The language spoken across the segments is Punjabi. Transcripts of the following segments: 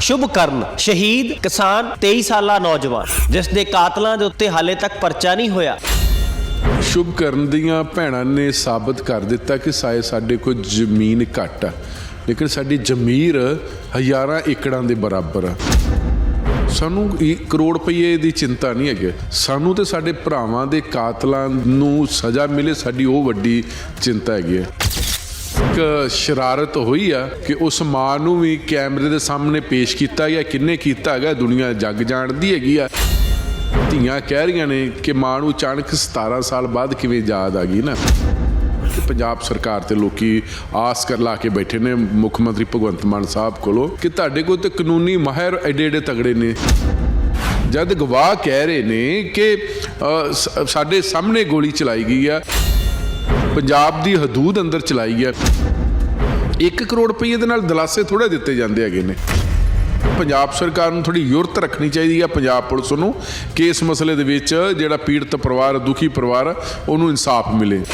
ਸ਼ੁਭ ਕਰਨ, ਸ਼ਹੀਦ, ਕਿਸਾਨ 23 ਸਾਲਾ ਨੌਜਵਾਨ, ਜਿਸ ਦੇ ਕਾਤਲਾਂ ਦੇ ਉੱਤੇ ਹਾਲੇ ਤੱਕ ਪਰਚਾ ਨਹੀਂ ਹੋਇਆ। ਸ਼ੁਭ ਕਰਨ ਦੀਆਂ ਭੈਣਾਂ ਨੇ ਸਾਬਤ ਕਰ ਦਿੱਤਾ ਕਿ ਸਾਏ ਸਾਡੇ ਕੋਲ ਜ਼ਮੀਨ ਘੱਟ ਆ, ਲੇਕਿਨ ਸਾਡੀ ਜ਼ਮੀਰ ਹਜ਼ਾਰਾਂ ਏਕੜਾਂ ਦੇ ਬਰਾਬਰ ਆ। ਸਾਨੂੰ ਕਰੋੜ ਰੁਪਏ ਦੀ ਚਿੰਤਾ ਨਹੀਂ ਹੈਗੀ। ਸਾਨੂੰ ਤੇ ਸਾਡੇ ਭਰਾਵਾਂ ਦੇ ਕਾਤਲਾਂ ਨੂੰ ਸਜ਼ਾ ਮਿਲੇ, ਸਾਡੀ ਉਹ ਵੱਡੀ ਚਿੰਤਾ ਹੈਗੀ ਹੈ ਇੱਕ ਸ਼ਰਾਰਤ ਹੋਈ ਆ ਕਿ ਉਸ ਮਾਂ ਨੂੰ ਵੀ ਕੈਮਰੇ ਦੇ ਸਾਹਮਣੇ ਪੇਸ਼ ਕੀਤਾ ਗਿਆ, ਕਿੰਨੇ ਕੀਤਾ ਹੈਗਾ ਦੁਨੀਆ ਜੱਗ ਜਾਣਦੀ ਹੈਗੀ ਆ। ਧੀਆਂ ਕਹਿ ਰਹੀਆਂ ਨੇ ਕਿ ਮਾਂ ਨੂੰ ਅਚਾਨਕ 17 ਸਾਲ ਬਾਅਦ ਕਿਵੇਂ ਯਾਦ ਆ ਗਈ ਨਾ। ਕਿ ਪੰਜਾਬ ਸਰਕਾਰ ਤੇ ਲੋਕੀ ਆਸ ਕਰ ਲਾ ਕੇ ਬੈਠੇ ਨੇ ਮੁੱਖ ਮੰਤਰੀ ਭਗਵੰਤ ਮਾਨ ਸਾਹਿਬ ਕੋਲੋਂ ਕਿ ਤੁਹਾਡੇ ਕੋਲ ਤੇ ਕਾਨੂੰਨੀ ਮਾਹਿਰ ਐਡੇ ਐਡੇ ਤਗੜੇ ਨੇ। ਜਦ ਗਵਾਹ ਕਹਿ ਰਹੇ ਨੇ ਕਿ ਸਾਡੇ ਸਾਹਮਣੇ ਗੋਲੀ ਚਲਾਈ ਗਈ ਆ। ਪੰਜਾਬ ਦੀ ਹਦੂਦ ਅੰਦਰ ਚਲਾਈ ਹੈ। 1 ਕਰੋੜ ਰੁਪਏ ਦੇ ਨਾਲ ਦਲਾਸੇ ਥੋੜੇ ਦਿੱਤੇ ਜਾਂਦੇ ਹੈਗੇ ਨੇ। ਪੰਜਾਬ ਸਰਕਾਰ ਨੂੰ ਥੋੜੀ ਯੁਰਤ ਰੱਖਣੀ ਚਾਹੀਦੀ ਹੈ, ਪੰਜਾਬ ਪੁਲਿਸ ਨੂੰ। ਕਿ ਇਸ ਮਸਲੇ ਦੇ ਵਿੱਚ ਜਿਹੜਾ ਪੀੜਤ ਪਰਿਵਾਰ, ਦੁਖੀ ਪਰਿਵਾਰ, ਉਹਨੂੰ ਇਨਸਾਫ ਮਿਲੇ।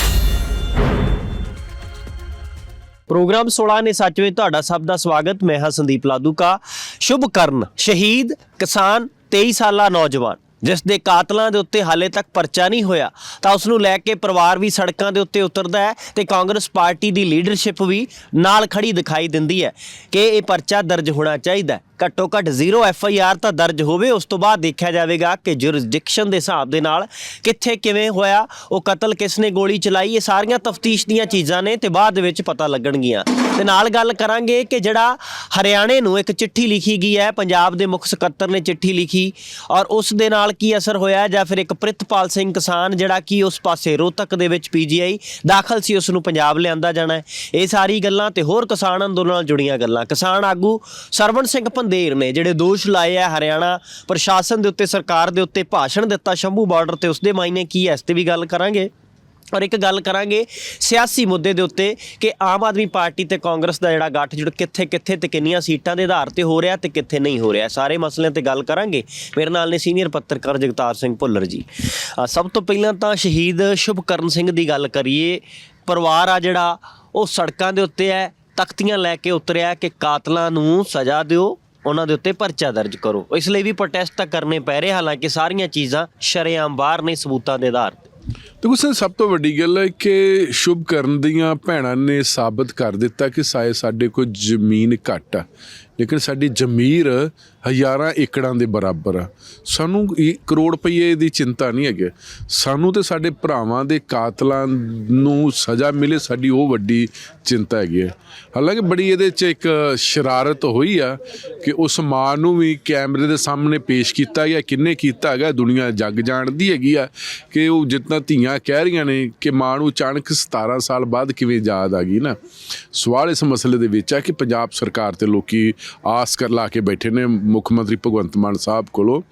ਪ੍ਰੋਗਰਾਮ 16 ਨੇ ਸੱਚ ਵਿੱਚ ਤੁਹਾਡਾ ਸਭ ਦਾ ਸਵਾਗਤ। ਮੈਂ ਹਾਂ ਸੰਦੀਪ ਲਾਦੂਕਾ। ਸ਼ੁਭ ਕਰਨ। ਸ਼ਹੀਦ ਕਿਸਾਨ 23 ਸਾਲਾ ਨੌਜਵਾਨ। ਜਿਸ ਦੇ ਕਾਤਲਾਂ ਦੇ ਉੱਤੇ ਹਾਲੇ ਤੱਕ ਪਰਚਾ ਨਹੀਂ ਹੋਇਆ, ਤਾਂ ਉਸ ਨੂੰ ਲੈ ਕੇ ਪਰਿਵਾਰ ਵੀ ਸੜਕਾਂ ਦੇ ਉੱਤੇ ਉਤਰਦਾ ਹੈ ਤੇ ਕਾਂਗਰਸ ਪਾਰਟੀ ਦੀ ਲੀਡਰਸ਼ਿਪ ਵੀ ਨਾਲ ਖੜੀ ਦਿਖਾਈ ਦਿੰਦੀ ਹੈ ਕਿ ਇਹ ਪਰਚਾ ਦਰਜ ਹੋਣਾ ਚਾਹੀਦਾ ਘੱਟੋ ਘੱਟ ਜ਼ੀਰੋ ਐਫ ਆਈ ਆਰ ਤਾਂ ਦਰਜ ਹੋਵੇ, ਉਸ ਤੋਂ ਬਾਅਦ ਦੇਖਿਆ ਜਾਵੇਗਾ ਕਿ ਜੁਰਿਸਡਿਕਸ਼ਨ ਦੇ ਹਿਸਾਬ ਦੇ ਨਾਲ ਕਿੱਥੇ ਕਿਵੇਂ ਹੋਇਆ, ਉਹ ਕਤਲ ਕਿਸ ਨੇ ਗੋਲੀ ਚਲਾਈ, ਇਹ ਸਾਰੀਆਂ ਤਫਤੀਸ਼ ਦੀਆਂ ਚੀਜ਼ਾਂ ਨੇ ਤੇ ਬਾਅਦ ਦੇ ਵਿੱਚ ਪਤਾ ਲੱਗਣਗੀਆਂ। ਤੇ ਨਾਲ ਗੱਲ ਕਰਾਂਗੇ ਕਿ ਜਿਹੜਾ ਹਰਿਆਣੇ ਨੂੰ ਇੱਕ ਚਿੱਠੀ ਲਿਖੀ ਗਈ ਹੈ, ਪੰਜਾਬ ਦੇ ਮੁੱਖ ਸਕੱਤਰ ਨੇ ਚਿੱਠੀ ਲਿਖੀ, ਔਰ ਉਸ ਦੇ ਨਾਲ ਕੀ ਅਸਰ ਹੋਇਆ, ਜਾਂ ਫਿਰ ਇੱਕ ਪ੍ਰਿਤਪਾਲ ਸਿੰਘ ਕਿਸਾਨ ਜਿਹੜਾ ਕਿ ਉਸ ਪਾਸੇ ਰੋਹਤਕ ਦੇ ਵਿੱਚ ਪੀਜੀਆਈ ਦਾਖਲ ਸੀ, ਉਸ ਨੂੰ ਪੰਜਾਬ ਲਿਆਂਦਾ ਜਾਣਾ ਹੈ। ਇਹ ਸਾਰੀ ਗੱਲਾਂ ਤੇ ਹੋਰ ਕਿਸਾਨ ਅੰਦੋਲਨ ਨਾਲ ਜੁੜੀਆਂ ਗੱਲਾਂ। ਕਿਸਾਨ ਆਗੂ ਸਰਵਣ ਸਿੰਘ ਦੇਰ ਨੇ ਜਿਹੜੇ ਦੋਸ਼ ਲਾਏ ਆ ਹਰਿਆਣਾ ਪ੍ਰਸ਼ਾਸਨ ਦੇ ਉੱਤੇ, ਸਰਕਾਰ ਦੇ ਉੱਤੇ ਭਾਸ਼ਣ ਦਿੱਤਾ ਸ਼ੰਭੂ ਬਾਰਡਰ ਤੇ ਉਸ ਦੇ ਮਾਇਨੇ ਕੀ ਹੈ? ਇਸ ਤੇ ਵੀ ਗੱਲ ਕਰਾਂਗੇ। ਔਰ ਇੱਕ ਗੱਲ ਕਰਾਂਗੇ, ਸਿਆਸੀ ਮੁੱਦੇ ਦੇ ਉੱਤੇ ਕਿ ਆਮ ਆਦਮੀ ਪਾਰਟੀ ਤੇ ਕਾਂਗਰਸ ਦਾ ਜਿਹੜਾ ਗੱਠਜੋੜ ਕਿੱਥੇ ਕਿੱਥੇ ਤੇ ਕਿੰਨੀਆਂ ਸੀਟਾਂ ਦੇ ਆਧਾਰ ਤੇ ਹੋ ਰਿਹਾ ਤੇ ਕਿੱਥੇ ਨਹੀਂ ਹੋ ਰਿਹਾ, ਸਾਰੇ ਮਸਲਿਆਂ ਤੇ ਗੱਲ ਕਰਾਂਗੇ। ਮੇਰੇ ਨਾਲ ਨੇ ਸੀਨੀਅਰ ਪੱਤਰਕਾਰ ਜਗਤਾਰ ਸਿੰਘ ਭੁੱਲਰ ਜੀ। ਸਭ ਤੋਂ ਪਹਿਲਾਂ ਤਾਂ ਸ਼ਹੀਦ ਸ਼ੁਭਕਰਨ ਸਿੰਘ ਦੀ ਗੱਲ ਕਰੀਏ, ਪਰਿਵਾਰ ਆ ਜਿਹੜਾ, ਉਹ ਸੜਕਾਂ ਦੇ ਉੱਤੇ ਹੈ, ਤਖਤੀਆਂ ਲੈ ਕੇ ਉਤਰਿਆ ਕਿ ਕਾਤਲਾਂ ਨੂੰ ਸਜ਼ਾ ਦਿਓ। ਉਹਨਾਂ ਦੇ ਉੱਤੇ ਪਰਚਾ ਦਰਜ ਕਰੋ। ਇਸ ਲਈ ਵੀ ਪ੍ਰੋਟੈਸਟ ਤਾਂ ਕਰਨੇ ਪੈ ਰਹੇ, ਹਾਲਾਂਕਿ ਸਾਰੀਆਂ ਚੀਜ਼ਾਂ ਸ਼ਰੇਆਮ ਬਾਹਰ ਨੇ ਸਬੂਤਾਂ ਦੇ ਆਧਾਰ ਤੇ। ਦੇਖੋ ਸਰ, ਸਭ ਤੋਂ ਵੱਡੀ ਗੱਲ ਹੈ ਕਿ ਸ਼ੁਭ ਕਰਨ ਦੀਆਂ ਭੈਣਾਂ ਨੇ ਸਾਬਤ ਕਰ ਦਿੱਤਾ ਕਿ ਸਾਏ ਸਾਡੇ ਕੋਲ ਜ਼ਮੀਨ ਘੱਟ ਆ। ਲੇਕਿਨ ਸਾਡੀ ਜ਼ਮੀਰ ਹਜ਼ਾਰਾਂ ਏਕੜਾਂ ਦੇ ਬਰਾਬਰ ਆ। ਸਾਨੂੰ ਕਰੋੜ ਰੁਪਏ ਦੀ ਚਿੰਤਾ ਨਹੀਂ ਹੈਗੀ। ਸਾਨੂੰ ਤੇ ਸਾਡੇ ਭਰਾਵਾਂ ਦੇ ਕਾਤਲਾਂ ਨੂੰ ਸਜ਼ਾ ਮਿਲੇ, ਸਾਡੀ ਉਹ ਵੱਡੀ ਚਿੰਤਾ ਹੈਗੀ ਹੈ। ਹਾਲਾਂਕਿ ਬੜੀ ਇਹਦੇ 'ਚ ਇੱਕ ਸ਼ਰਾਰਤ ਹੋਈ ਆ ਕਿ ਉਸ ਮਾਂ ਨੂੰ ਵੀ ਕੈਮਰੇ ਦੇ ਸਾਹਮਣੇ ਪੇਸ਼ ਕੀਤਾ ਗਿਆ, ਕਿੰਨੇ ਕੀਤਾ ਹੈਗਾ ਦੁਨੀਆ ਜੱਗ ਜਾਣਦੀ ਹੈਗੀ ਆ ਕਿ ਉਹ ਜਿਤਨਾ ਧੀਆਂ ਕਹਿ ਰਹੀਆਂ ਨੇ ਕਿ ਮਾਂ ਨੂੰ ਅਚਾਨਕ 17 ਸਾਲ ਬਾਅਦ ਕਿਵੇਂ ਯਾਦ ਆ ਗਈ ਨਾ। ਸਵਾਲ ਇਸ ਮਸਲੇ ਦੇ ਵਿੱਚ ਆ ਕਿ ਪੰਜਾਬ ਸਰਕਾਰ ਤੇ ਲੋਕੀ ਆਸ ਕਰ ਲਾ ਕੇ ਬੈਠੇ ਨੇ ਮੁੱਖ ਮੰਤਰੀ ਭਗਵੰਤ ਮਾਨ ਸਾਹਿਬ ਕੋਲੋਂ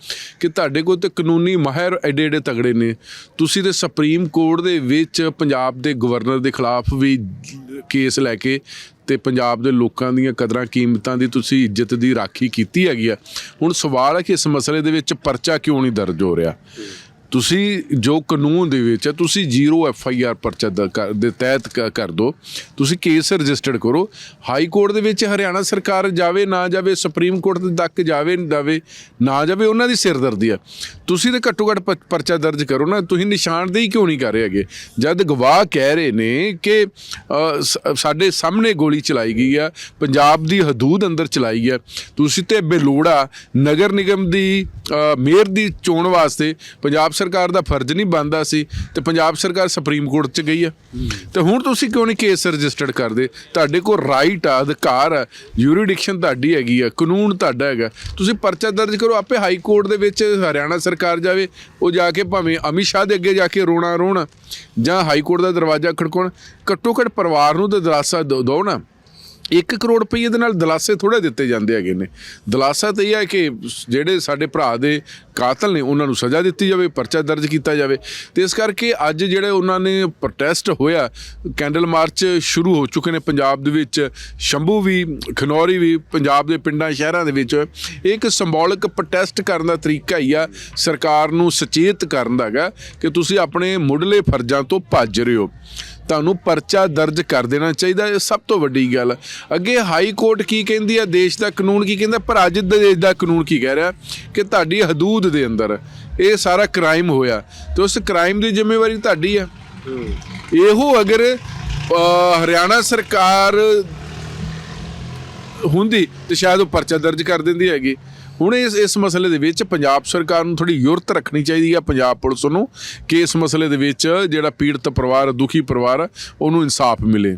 ਕਿ ਤੁਹਾਡੇ ਕੋਲ ਤੇ ਕਾਨੂੰਨੀ ਮਾਹਿਰ ਐਡੇ ਐਡੇ ਤਗੜੇ ਨੇ। ਤੁਸੀਂ ਤੇ ਸੁਪਰੀਮ ਕੋਰਟ ਦੇ ਵਿੱਚ ਪੰਜਾਬ ਦੇ ਗਵਰਨਰ ਦੇ ਖਿਲਾਫ ਵੀ ਕੇਸ ਲੈ ਕੇ ਤੇ ਪੰਜਾਬ ਦੇ ਲੋਕਾਂ ਦੀਆਂ ਕਦਰਾਂ ਕੀਮਤਾਂ ਦੀ ਤੁਸੀਂ ਇੱਜ਼ਤ ਦੀ ਰਾਖੀ ਕੀਤੀ ਹੈਗੀ ਆ। ਹੁਣ ਸਵਾਲ ਹੈ ਕਿ ਇਸ ਮਸਲੇ ਦੇ ਵਿੱਚ ਪਰਚਾ ਕਿਉਂ ਨਹੀਂ ਦਰਜ ਹੋ ਰਿਹਾ? ਤੁਸੀਂ ਜੋ ਕਾਨੂੰਨ ਦੇ ਵਿੱਚ ਹੈ, ਤੁਸੀਂ ਜ਼ੀਰੋ ਐਫ ਆਈ ਆਰ ਪਰਚਾ ਦ- ਦੇ ਤਹਿਤ ਕ- ਕਰ ਦੋ, ਤੁਸੀਂ ਕੇਸ ਰਜਿਸਟਰਡ ਕਰੋ। ਹਾਈ ਕੋਰਟ ਦੇ ਵਿੱਚ ਹਰਿਆਣਾ ਸਰਕਾਰ ਜਾਵੇ, ਨਾ ਜਾਵੇ, ਸੁਪਰੀਮ ਕੋਰਟ ਦੇ ਤੱਕ ਜਾਵੇ ਜਾਵੇ, ਨਾ ਜਾਵੇ, ਉਹਨਾਂ ਦੀ ਸਿਰਦਰਦੀ ਆ ਤੁਸੀਂ ਤੇ ਘੱਟੋ ਘੱਟ ਪਰਚਾ ਦਰਜ ਕਰੋ ਨਾ, ਤੁਸੀਂ ਨਿਸ਼ਾਨਦੇਹੀ ਕਿਉਂ ਨਹੀਂ ਕਰ ਰਹੇ ਹੈਗੇ? ਜਦ ਗਵਾਹ ਕਹਿ ਰਹੇ ਨੇ ਕਿ ਸ- ਸਾਡੇ ਸਾਹਮਣੇ ਗੋਲੀ ਚਲਾਈ ਗਈ ਆ, ਪੰਜਾਬ ਦੀ ਹਦੂਦ ਅੰਦਰ ਚਲਾਈ ਆ, ਤੁਸੀਂ ਤੇ ਬੇਲੋੜਾ ਨਗਰ ਨਿਗਮ ਦੀ ਮੇਅਰ ਦੀ ਚੋਣ ਵਾਸਤੇ ਪੰਜਾਬ ਸਰਕਾਰ ਦਾ ਫਰਜ਼ ਨਹੀਂ ਬਣਦਾ ਸੀ ਤੇ ਪੰਜਾਬ ਸਰਕਾਰ ਸੁਪਰੀਮ ਕੋਰਟ 'ਚ ਗਈ ਆ। ਤੇ ਹੁਣ ਤੁਸੀਂ ਕਿਉਂ ਨਹੀਂ ਕੇਸ ਰਜਿਸਟਰਡ ਕਰਦੇ? ਤੁਹਾਡੇ ਕੋਲ ਰਾਈਟ ਆ, ਅਧਿਕਾਰ ਆ ਯੂਰੀਡਿਕਸ਼ਨ ਤੁਹਾਡੀ ਹੈਗੀ ਆ, ਕਾਨੂੰਨ ਤੁਹਾਡਾ ਹੈਗਾ। ਤੁਸੀਂ ਪਰਚਾ ਦਰਜ ਕਰੋ, ਆਪੇ ਹਾਈ ਕੋਰਟ ਦੇ ਵਿੱਚ ਹਰਿਆਣਾ ਸਰਕਾਰ ਜਾਵੇ, ਉਹ ਜਾ ਕੇ ਭਾਵੇਂ ਅਮਿਤ ਸ਼ਾਹ ਦੇ ਅੱਗੇ ਜਾ ਕੇ ਰੋਣਾ ਰੋਣ, ਜਾਂ ਹਾਈ ਕੋਰਟ ਦਾ ਦਰਵਾਜ਼ਾ ਖੜਕਾਉਣ, ਘੱਟੋ ਘੱਟ ਪਰਿਵਾਰ ਨੂੰ ਤਾਂ ਦਰਾਸਾ ਦਿਓ ਨਾ। 1 ਕਰੋੜ ਰੁਪਏ ਦੇ ਨਾਲ ਦਲਾਸੇ ਥੋੜੇ ਦਿੱਤੇ ਜਾਂਦੇ ਹੈਗੇ ਨੇ। ਦਲਾਸਾ ਤਾਂ ਇਹ ਹੈ ਕਿ ਜਿਹੜੇ ਸਾਡੇ ਭਰਾ ਦੇ ਕਾਤਲ ਨੇ, ਉਹਨਾਂ ਨੂੰ ਸਜ਼ਾ ਦਿੱਤੀ ਜਾਵੇ, ਪਰਚਾ ਦਰਜ ਕੀਤਾ ਜਾਵੇ। ਤੇ ਇਸ ਕਰਕੇ ਅੱਜ ਜਿਹੜੇ ਉਹਨਾਂ ਨੇ ਪ੍ਰੋਟੈਸਟ ਹੋਇਆ, ਕੈਂਡਲ ਮਾਰਚ ਸ਼ੁਰੂ ਹੋ ਚੁੱਕੇ ਨੇ ਪੰਜਾਬ ਦੇ ਵਿੱਚ। ਸ਼ੰਭੂ ਵੀ, ਖਨੌਰੀ ਵੀ, ਪੰਜਾਬ ਦੇ ਪਿੰਡਾਂ, ਸ਼ਹਿਰਾਂ ਦੇ ਵਿੱਚ ਇਹ ਇੱਕ ਸਿੰਬੋਲਿਕ ਪ੍ਰੋਟੈਸਟ ਕਰਨ ਦਾ ਤਰੀਕਾ ਹੀ ਆ, ਸਰਕਾਰ ਨੂੰ ਸੁਚੇਤ ਕਰਨ ਦਾ ਹੈਗਾ ਕਿ ਤੁਸੀਂ ਆਪਣੇ ਮੁੱਢਲੇ ਫਰਜ਼ਾਂ ਤੋਂ ਭੱਜ ਰਹੇ ਹੋ। ਤੁਹਾਨੂੰ ਪਰਚਾ ਦਰਜ ਕਰ ਦੇਣਾ ਚਾਹੀਦਾ, ਇਹ ਸਭ ਤੋਂ ਵੱਡੀ ਗੱਲ। ਅੱਗੇ ਹਾਈ ਕੋਰਟ ਕੀ ਕਹਿੰਦੀ ਹੈ? ਦੇਸ਼ ਦਾ ਕਾਨੂੰਨ ਕੀ ਕਹਿੰਦਾ? ਪਰ ਅੱਜ ਦੇ ਦੇਸ਼ ਦਾ ਕਾਨੂੰਨ ਕੀ ਕਹਿ ਰਿਹਾ? ਕਿ ਤੁਹਾਡੀ ਹਦੂਦ ਦੇ ਅੰਦਰ ਇਹ ਸਾਰਾ ਕ੍ਰਾਈਮ ਹੋਇਆ। ਤੇ ਉਸ ਕ੍ਰਾਈਮ ਦੀ ਜ਼ਿੰਮੇਵਾਰੀ ਤੁਹਾਡੀ ਹੈ। ਇਹੋ ਅਗਰ ਹਰਿਆਣਾ ਸਰਕਾਰ ਹੁੰਦੀ, ਤੇ ਸ਼ਾਇਦ ਉਹ ਪਰਚਾ ਦਰਜ ਕਰ ਦਿੰਦੀ ਹੈਗੀ। ਹੁਣ ਇਸ ਇਸ ਮਸਲੇ ਦੇ ਵਿੱਚ ਪੰਜਾਬ ਸਰਕਾਰ ਨੂੰ ਥੋੜੀ ਯੁਰਤ ਰੱਖਣੀ ਚਾਹੀਦੀ ਹੈ ਪੰਜਾਬ ਪੁਲਿਸ ਨੂੰ, ਕਿ ਇਸ ਮਸਲੇ ਦੇ ਵਿੱਚ ਜਿਹੜਾ ਪੀੜਤ ਪਰਿਵਾਰ, ਦੁਖੀ ਪਰਿਵਾਰ ਉਹਨੂੰ ਇਨਸਾਫ ਮਿਲੇ।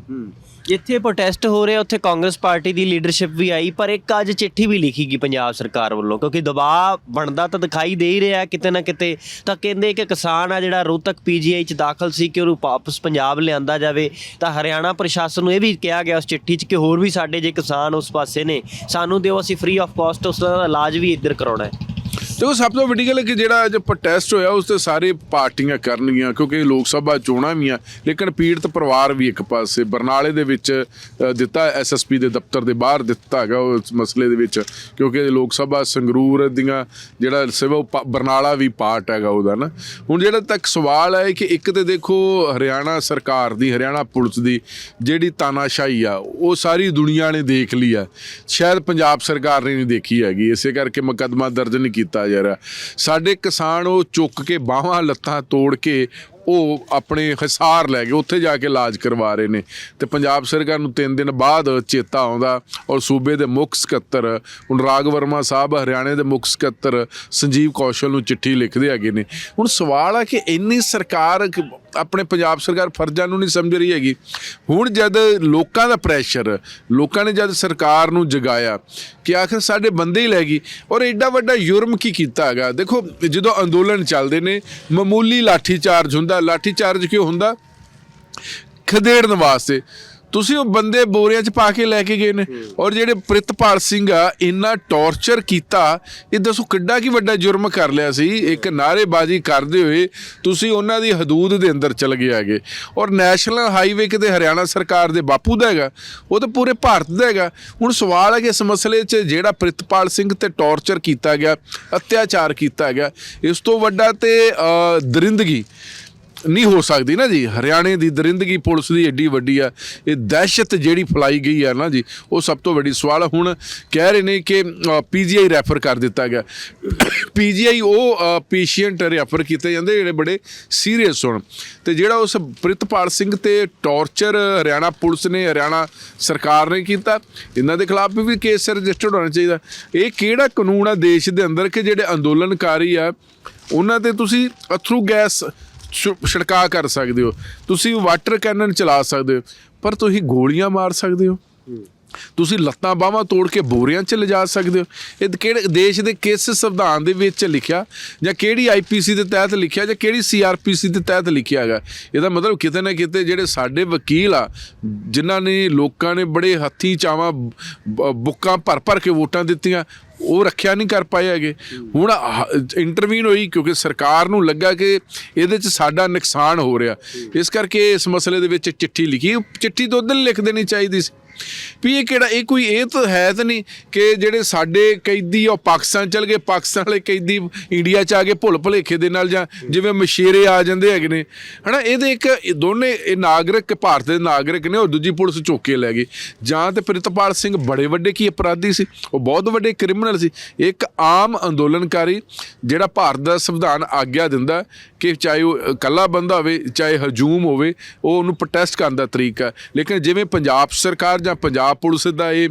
ਜਿੱਥੇ ਪ੍ਰੋਟੈਸਟ ਹੋ ਰਿਹਾ ਉੱਥੇ ਕਾਂਗਰਸ ਪਾਰਟੀ ਦੀ ਲੀਡਰਸ਼ਿਪ ਵੀ ਆਈ, ਪਰ ਇੱਕ ਅੱਜ ਚਿੱਠੀ ਵੀ ਲਿਖੀ ਗਈ ਪੰਜਾਬ ਸਰਕਾਰ ਵੱਲੋਂ, ਕਿਉਂਕਿ ਦਬਾਅ ਬਣਦਾ ਤਾਂ ਦਿਖਾਈ ਦੇ ਹੀ ਰਿਹਾ ਕਿਤੇ ਨਾ ਕਿਤੇ, ਤਾਂ ਕਹਿੰਦੇ ਕਿ ਕਿਸਾਨ ਆ ਜਿਹੜਾ ਰੋਹਤਕ ਪੀਜੀਆਈ ਚ ਦਾਖਲ ਸੀ ਕਿ ਉਹਨੂੰ ਵਾਪਸ ਪੰਜਾਬ ਲਿਆਂਦਾ ਜਾਵੇ, ਤਾਂ ਹਰਿਆਣਾ ਪ੍ਰਸ਼ਾਸਨ ਨੂੰ ਇਹ ਵੀ ਕਿਹਾ ਗਿਆ ਉਸ ਚਿੱਠੀ 'ਚ ਕਿ ਹੋਰ ਵੀ ਸਾਡੇ ਜੇ ਕਿਸਾਨ ਉਸ ਪਾਸੇ ਨੇ, ਸਾਨੂੰ ਦਿਓ, ਅਸੀਂ ਫ੍ਰੀ ਆਫ ਕਾਸਟ ਉਸ ਦਾ ਇਲਾਜ ਵੀ ਇੱਧਰ ਕਰਾਉਣਾ ਹੈ। ਦੇਖੋ ਸਭ ਤੋਂ ਵੱਡੀ ਗੱਲ ਹੈ ਕਿ ਜਿਹੜਾ ਅੱਜ ਪ੍ਰੋਟੈਸਟ ਹੋਇਆ ਉਸ ਤੇ ਸਾਰੇ ਪਾਰਟੀਆਂ ਕਰਨਗੀਆਂ ਕਿਉਂਕਿ ਲੋਕ ਸਭਾ ਚੋਣਾਂ ਵੀ ਆ ਲੇਕਿਨ ਪੀੜਤ ਪਰਿਵਾਰ ਵੀ ਇੱਕ ਪਾਸੇ ਬਰਨਾਲੇ ਦੇ ਵਿੱਚ ਅ, ਦਿੱਤਾ ਐਸਐਸਪੀ ਦੇ ਦਫ਼ਤਰ ਦੇ ਬਾਹਰ ਦਿੱਤਾ ਹੈਗਾ ਉਸ ਮਸਲੇ ਦੇ ਵਿੱਚ ਕਿਉਂਕਿ ਲੋਕ ਸਭਾ ਸੰਗਰੂਰ ਦੀਆਂ ਜਿਹੜਾ ਸਿਵਲ ਪਾ- ਬਰਨਾਲਾ ਵੀ ਪਾਰਟ ਹੈਗਾ ਉਹਦਾ ਨਾ। ਹੁਣ ਜਿਹੜਾ ਤੱਕ ਸਵਾਲ ਹੈ ਕਿ ਇੱਕ ਤੇ ਦੇਖੋ ਹਰਿਆਣਾ ਸਰਕਾਰ ਦੀ ਹਰਿਆਣਾ ਪੁਲਿਸ ਦੀ ਜਿਹੜੀ ਤਾਨਾਸ਼ਾਹੀ ਆ ਉਹ ਸਾਰੀ ਦੁਨੀਆ ਨੇ ਦੇਖ ਲਈ ਆ। ਸ਼ਾਇਦ ਪੰਜਾਬ ਸਰਕਾਰ ਨੇ ਨਹੀਂ ਦੇਖੀ ਹੈਗੀ ਇਸੇ ਕਰਕੇ ਮੁਕੱਦਮਾ ਦਰਜ ਨਹੀਂ ਕੀਤਾ। ਜਾ ਰਿਹਾ। ਸਾਡੇ ਕਿਸਾਨ ਉਹ ਚੁੱਕ ਕੇ ਬਾਹਾਂ ਲੱਤਾਂ ਤੋੜ ਕੇ ਉਹ ਆਪਣੇ ਹਿਸਾਰ ਲੈ ਗਏ, ਉੱਥੇ ਜਾ ਕੇ ਇਲਾਜ ਕਰਵਾ ਰਹੇ ਨੇ। ਤੇ ਪੰਜਾਬ ਸਰਕਾਰ ਨੂੰ 3 ਦਿਨ ਬਾਅਦ ਚੇਤਾ ਆਉਂਦਾ, ਔਰ ਸੂਬੇ ਦੇ ਮੁੱਖ ਸਕੱਤਰ ਅਨੁਰਾਗ ਵਰਮਾ ਸਾਹਿਬ, ਹਰਿਆਣੇ ਦੇ ਮੁੱਖ ਸਕੱਤਰ ਸੰਜੀਵ ਕੌਸ਼ਲ ਨੂੰ ਚਿੱਠੀ ਲਿਖਦੇ ਹੈਗੇ ਨੇ। ਹੁਣ ਸਵਾਲ ਆ ਕਿ ਇੰਨੀ ਸਰਕਾਰ ਆਪਣੇ ਪੰਜਾਬ ਸਰਕਾਰ ਫਰਜ਼ਾਂ ਨੂੰ ਨਹੀਂ ਸਮਝ ਰਹੀ ਹੈਗੀ। ਹੁਣ ਜਦ ਲੋਕਾਂ ਦਾ ਪ੍ਰੈਸ਼ਰ, ਲੋਕਾਂ ਨੇ ਜਦ ਸਰਕਾਰ ਨੂੰ ਜਗਾਇਆ, ਕਿ ਆਖਰ ਸਾਡੇ ਬੰਦੇ ਹੀ ਲੈ ਗਈ, ਔਰ ਐਡਾ ਵੱਡਾ ਜੁਰਮ ਕੀ ਕੀਤਾ ਹੈਗਾ? ਦੇਖੋ, ਜਦੋਂ ਅੰਦੋਲਨ ਚੱਲਦੇ ਨੇ, ਮਾਮੂਲੀ ਲਾਠੀ ਚਾਰਜ ਹੁੰਦਾ ਲਾਠੀ ਚਾਰਜ ਕਿਉਂ ਹੁੰਦਾ? ਖਦੇੜਨ ਵਾਸਤੇ। ਤੁਸੀਂ ਉਹ ਬੰਦੇ ਬੋਰਿਆਂ 'ਚ ਪਾ ਕੇ ਲੈ ਕੇ ਗਏ ਨੇ। ਔਰ ਜਿਹੜੇ ਪ੍ਰਿਤਪਾਲ ਸਿੰਘ ਆ ਇੰਨਾ ਟੌਰਚਰ ਕੀਤਾ ਇਹ ਦੱਸੋ ਕਿੱਡਾ ਕੀ ਵੱਡਾ ਜੁਰਮ ਕਰ ਲਿਆ ਸੀ। ਇੱਕ ਨਾਅਰੇਬਾਜ਼ੀ ਕਰਦੇ ਹੋਏ ਤੁਸੀਂ ਉਹਨਾਂ ਦੀ ਹਦੂਦ ਦੇ ਅੰਦਰ ਚਲ ਗਏ ਹੈਗੇ। ਔਰ ਨੈਸ਼ਨਲ ਹਾਈਵੇ ਕਿਤੇ ਹਰਿਆਣਾ ਸਰਕਾਰ ਦੇ ਬਾਪੂ ਦਾ ਹੈਗਾ ਉਹ ਤਾਂ ਪੂਰੇ ਭਾਰਤ ਦਾ ਹੈਗਾ। ਹੁਣ ਸਵਾਲ ਹੈ ਕਿ ਇਸ ਮਸਲੇ 'ਚ ਜਿਹੜਾ ਪ੍ਰਿਤਪਾਲ ਸਿੰਘ ਤੇ ਟੌਰਚਰ ਕੀਤਾ ਗਿਆ ਅਤਿਆਚਾਰ ਕੀਤਾ ਗਿਆ ਇਸ ਤੋਂ ਵੱਡਾ ਤੇ ਦਰਿੰਦਗੀ। ਨਹੀਂ ਹੋ ਸਕਦੀ ਨਾ ਜੀ। ਹਰਿਆਣੇ ਦੀ ਦਰਿੰਦਗੀ ਪੁਲਿਸ ਦੀ ਏਡੀ ਵੱਡੀ ਆ। ਇਹ ਦਹਿਸ਼ਤ ਜਿਹੜੀ ਫਲਾਈ ਗਈ ਆ ਨਾ ਜੀ, ਉਹ ਸਭ ਤੋਂ ਵੱਡੀ ਸਵਾਲ ਹੁਣ ਕਹਿ ਰਹੇ ਨੇ ਕਿ ਪੀਜੀਆਈ ਰੈਫਰ ਕਰ ਦਿੱਤਾ ਗਿਆ। ਪੀਜੀਆਈ ਉਹ ਪੇਸ਼ੈਂਟ ਰੈਫਰ ਕੀਤੇ ਜਾਂਦੇ ਜਿਹੜੇ ਬੜੇ ਸੀਰੀਅਸ ਹੋਣ। ਤੇ ਜਿਹੜਾ ਉਸ ਪ੍ਰਿਤਪਾਲ ਸਿੰਘ ਤੇ ਟੌਰਚਰ ਹਰਿਆਣਾ ਪੁਲਿਸ ਨੇ, ਹਰਿਆਣਾ ਸਰਕਾਰ ਨੇ ਕੀਤਾ, ਇਹਨਾਂ ਦੇ ਖਿਲਾਫ ਵੀ ਕੇਸ ਰਜਿਸਟਰਡ ਹੋਣਾ ਚਾਹੀਦਾ। ਇਹ ਕਿਹੜਾ ਕਾਨੂੰਨ ਆ ਦੇਸ਼ ਦੇ ਅੰਦਰ ਕਿ ਜਿਹੜੇ ਅੰਦੋਲਨਕਾਰੀ ਆ, ਉਹਨਾਂ ਤੇ ਤੁਸੀਂ ਅਥਰੂ ਗੈਸ ਛਿੜਕਾ ਕਰ ਸਕਦੇ ਹੋ। ਤੁਸੀਂ ਵਾਟਰ ਕੈਨਨ ਚਲਾ ਸਕਦੇ ਹੋ, ਪਰ ਤੁਸੀਂ ਗੋਲੀਆਂ ਮਾਰ ਸਕਦੇ ਹੋ। ਤੁਸੀਂ ਲੱਤਾਂ ਬਾਹਾਂ ਤੋੜ ਕੇ ਬੋਰਿਆਂ 'ਚ ਲਿਜਾ ਸਕਦੇ ਹੋ। ਇਹ ਕਿਹੜੇ ਦੇਸ਼ ਦੇ ਕਿਸ ਸੰਵਿਧਾਨ ਦੇ ਵਿੱਚ ਲਿਖਿਆ ਜਾਂ ਕਿਹੜੀ ਆਈਪੀਸੀ ਦੇ ਤਹਿਤ ਲਿਖਿਆ ਜਾਂ ਕਿਹੜੀ ਸੀਆਰਪੀਸੀ ਦੇ ਤਹਿਤ ਲਿਖਿਆ ਹੈਗਾ। ਇਹਦਾ ਮਤਲਬ ਕਿਤੇ ਨਾ ਕਿਤੇ ਜਿਹੜੇ ਸਾਡੇ ਵਕੀਲ ਆ, ਜਿਨ੍ਹਾਂ ਨੇ ਲੋਕਾਂ ਨੇ ਬੜੇ ਹੱਥੀ ਚਾਵਾਂ, ਬ- ਬੁੱਕਾਂ ਭਰ ਭਰ ਕੇ ਵੋਟਾਂ ਦਿੱਤੀਆਂ, ਉਹ ਰੱਖਿਆ ਨਹੀਂ ਕਰ ਪਾਏ ਹੈਗੇ। ਹੁਣ ਇੰਟਰਵੀਨ ਹੋਈ ਕਿਉਂਕਿ ਸਰਕਾਰ ਨੂੰ ਲੱਗਾ ਕਿ ਇਹਦੇ 'ਚ ਸਾਡਾ ਨੁਕਸਾਨ ਹੋ ਰਿਹਾ। ਇਸ ਕਰਕੇ ਇਸ ਮਸਲੇ ਦੇ ਵਿੱਚ ਚਿੱਠੀ ਲਿਖੀ। ਚਿੱਠੀ ਤਾਂ ਉਦੋਂ ਲਿਖ ਦੇਣੀ ਚਾਹੀਦੀ ਸੀ। ਵੀ ਇਹ ਕਿਹੜਾ, ਇਹ ਕੋਈ ਇਹ ਤਾਂ ਹੈ ਤਾਂ ਨਹੀਂ ਕਿ ਜਿਹੜੇ ਸਾਡੇ ਕੈਦੀ ਉਹ ਪਾਕਿਸਤਾਨ ਚਲ ਗਏ, ਪਾਕਿਸਤਾਨ ਵਾਲੇ ਕੈਦੀ ਇੰਡੀਆ ਚ ਆ ਕੇ ਭੁੱਲ ਭੁਲੇਖੇ ਦੇ ਨਾਲ ਜਾਂ ਜਿਵੇਂ ਮਸ਼ੀਰੇ ਆ ਜਾਂਦੇ ਹੈਗੇ ਨੇ। ਹਨਾ, ਇਹਦੇ ਇੱਕ ਦੋਨੇ, ਇਹ ਨਾਗਰਿਕ, ਭਾਰਤ ਦੇ ਨਾਗਰਿਕ ਨੇ ਉਹ ਦੂਜੀ ਪੁਲਿਸ ਚੋਕੇ ਲੈ ਗਈ। ਜਾਂ ਤੇ ਪ੍ਰਿਤਪਾਲ ਸਿੰਘ ਬੜੇ ਵੱਡੇ ਕੀ ਅਪਰਾਧੀ ਸੀ, ਉਹ ਬਹੁਤ ਵੱਡੇ ਕ੍ਰਿਮੀਨਲ ਸੀ। ਇੱਕ ਆਮ ਅੰਦੋਲਨਕਾਰੀ, ਜਿਹੜਾ ਭਾਰਤ ਦਾ ਸੰਵਿਧਾਨ ਆਗਿਆ ਦਿੰਦਾ ਕਿ ਚਾਹੇ ਉਹ ਇਕੱਲਾ ਬੰਦਾ ਹੋਵੇ, ਚਾਹੇ ਹਜੂਮ ਹੋਵੇ, ਉਹ ਉਹਨੂੰ ਪ੍ਰੋਟੈਸਟ ਕਰਨ ਦਾ ਤਰੀਕਾ ਲੇਕਿਨ ਜਿਵੇਂ ਪੰਜਾਬ ਸਰਕਾਰ ਜਾਂ ਪੰਜਾਬ ਪੁਲਿਸ ਦਾ ਇਹ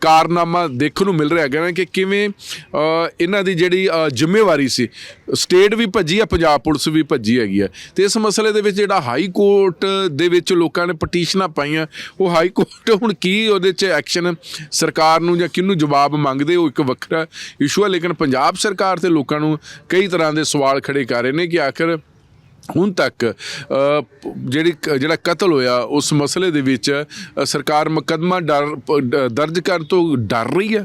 ਕਾਰਨਾਮਾ ਦੇਖਣ ਨੂੰ ਮਿਲ ਰਿਹਾ ਹੈਗਾ ਨਾ ਕਿ ਕਿਵੇਂ ਇਹਨਾਂ ਦੀ ਜਿਹੜੀ ਜ਼ਿੰਮੇਵਾਰੀ ਸੀ, ਸਟੇਟ ਵੀ ਭੱਜੀ ਆ, ਪੰਜਾਬ ਪੁਲਿਸ ਵੀ ਭੱਜੀ ਹੈਗੀ ਆ। ਤੇ ਇਸ ਮਸਲੇ ਦੇ ਵਿੱਚ ਜਿਹੜਾ ਹਾਈ ਕੋਰਟ ਦੇ ਵਿੱਚ ਲੋਕਾਂ ਨੇ ਪਟੀਸ਼ਨਾਂ ਪਾਈਆਂ, ਉਹ ਹਾਈ ਕੋਰਟ ਹੁਣ ਕੀ ਉਹਦੇ 'ਚ ਐਕਸ਼ਨ ਸਰਕਾਰ ਨੂੰ ਜਾਂ ਕਿਹਨੂੰ ਜਵਾਬ ਮੰਗਦੇ, ਉਹ ਇੱਕ ਵੱਖਰਾ ਇਸ਼ੂ ਹੈ ਲੇਕਿਨ ਪੰਜਾਬ ਸਰਕਾਰ ਤੇ ਲੋਕਾਂ ਨੂੰ ਕਈ ਤਰ੍ਹਾਂ ਦੇ ਸਵਾਲ ਖੜੇ ਕਰ ਰਹੇ ਨੇ ਕਿ ਆਖਰ ਹੁਣ ਤੱਕ ਜਿਹੜੀ ਕ- ਜਿਹੜਾ ਕਤਲ ਹੋਇਆ, ਉਸ ਮਸਲੇ ਦੇ ਵਿੱਚ ਸਰਕਾਰ ਮੁਕੱਦਮਾ ਡਰ ਦਰਜ ਕਰਨ ਤੋਂ ਡਰ ਰਹੀ ਹੈ?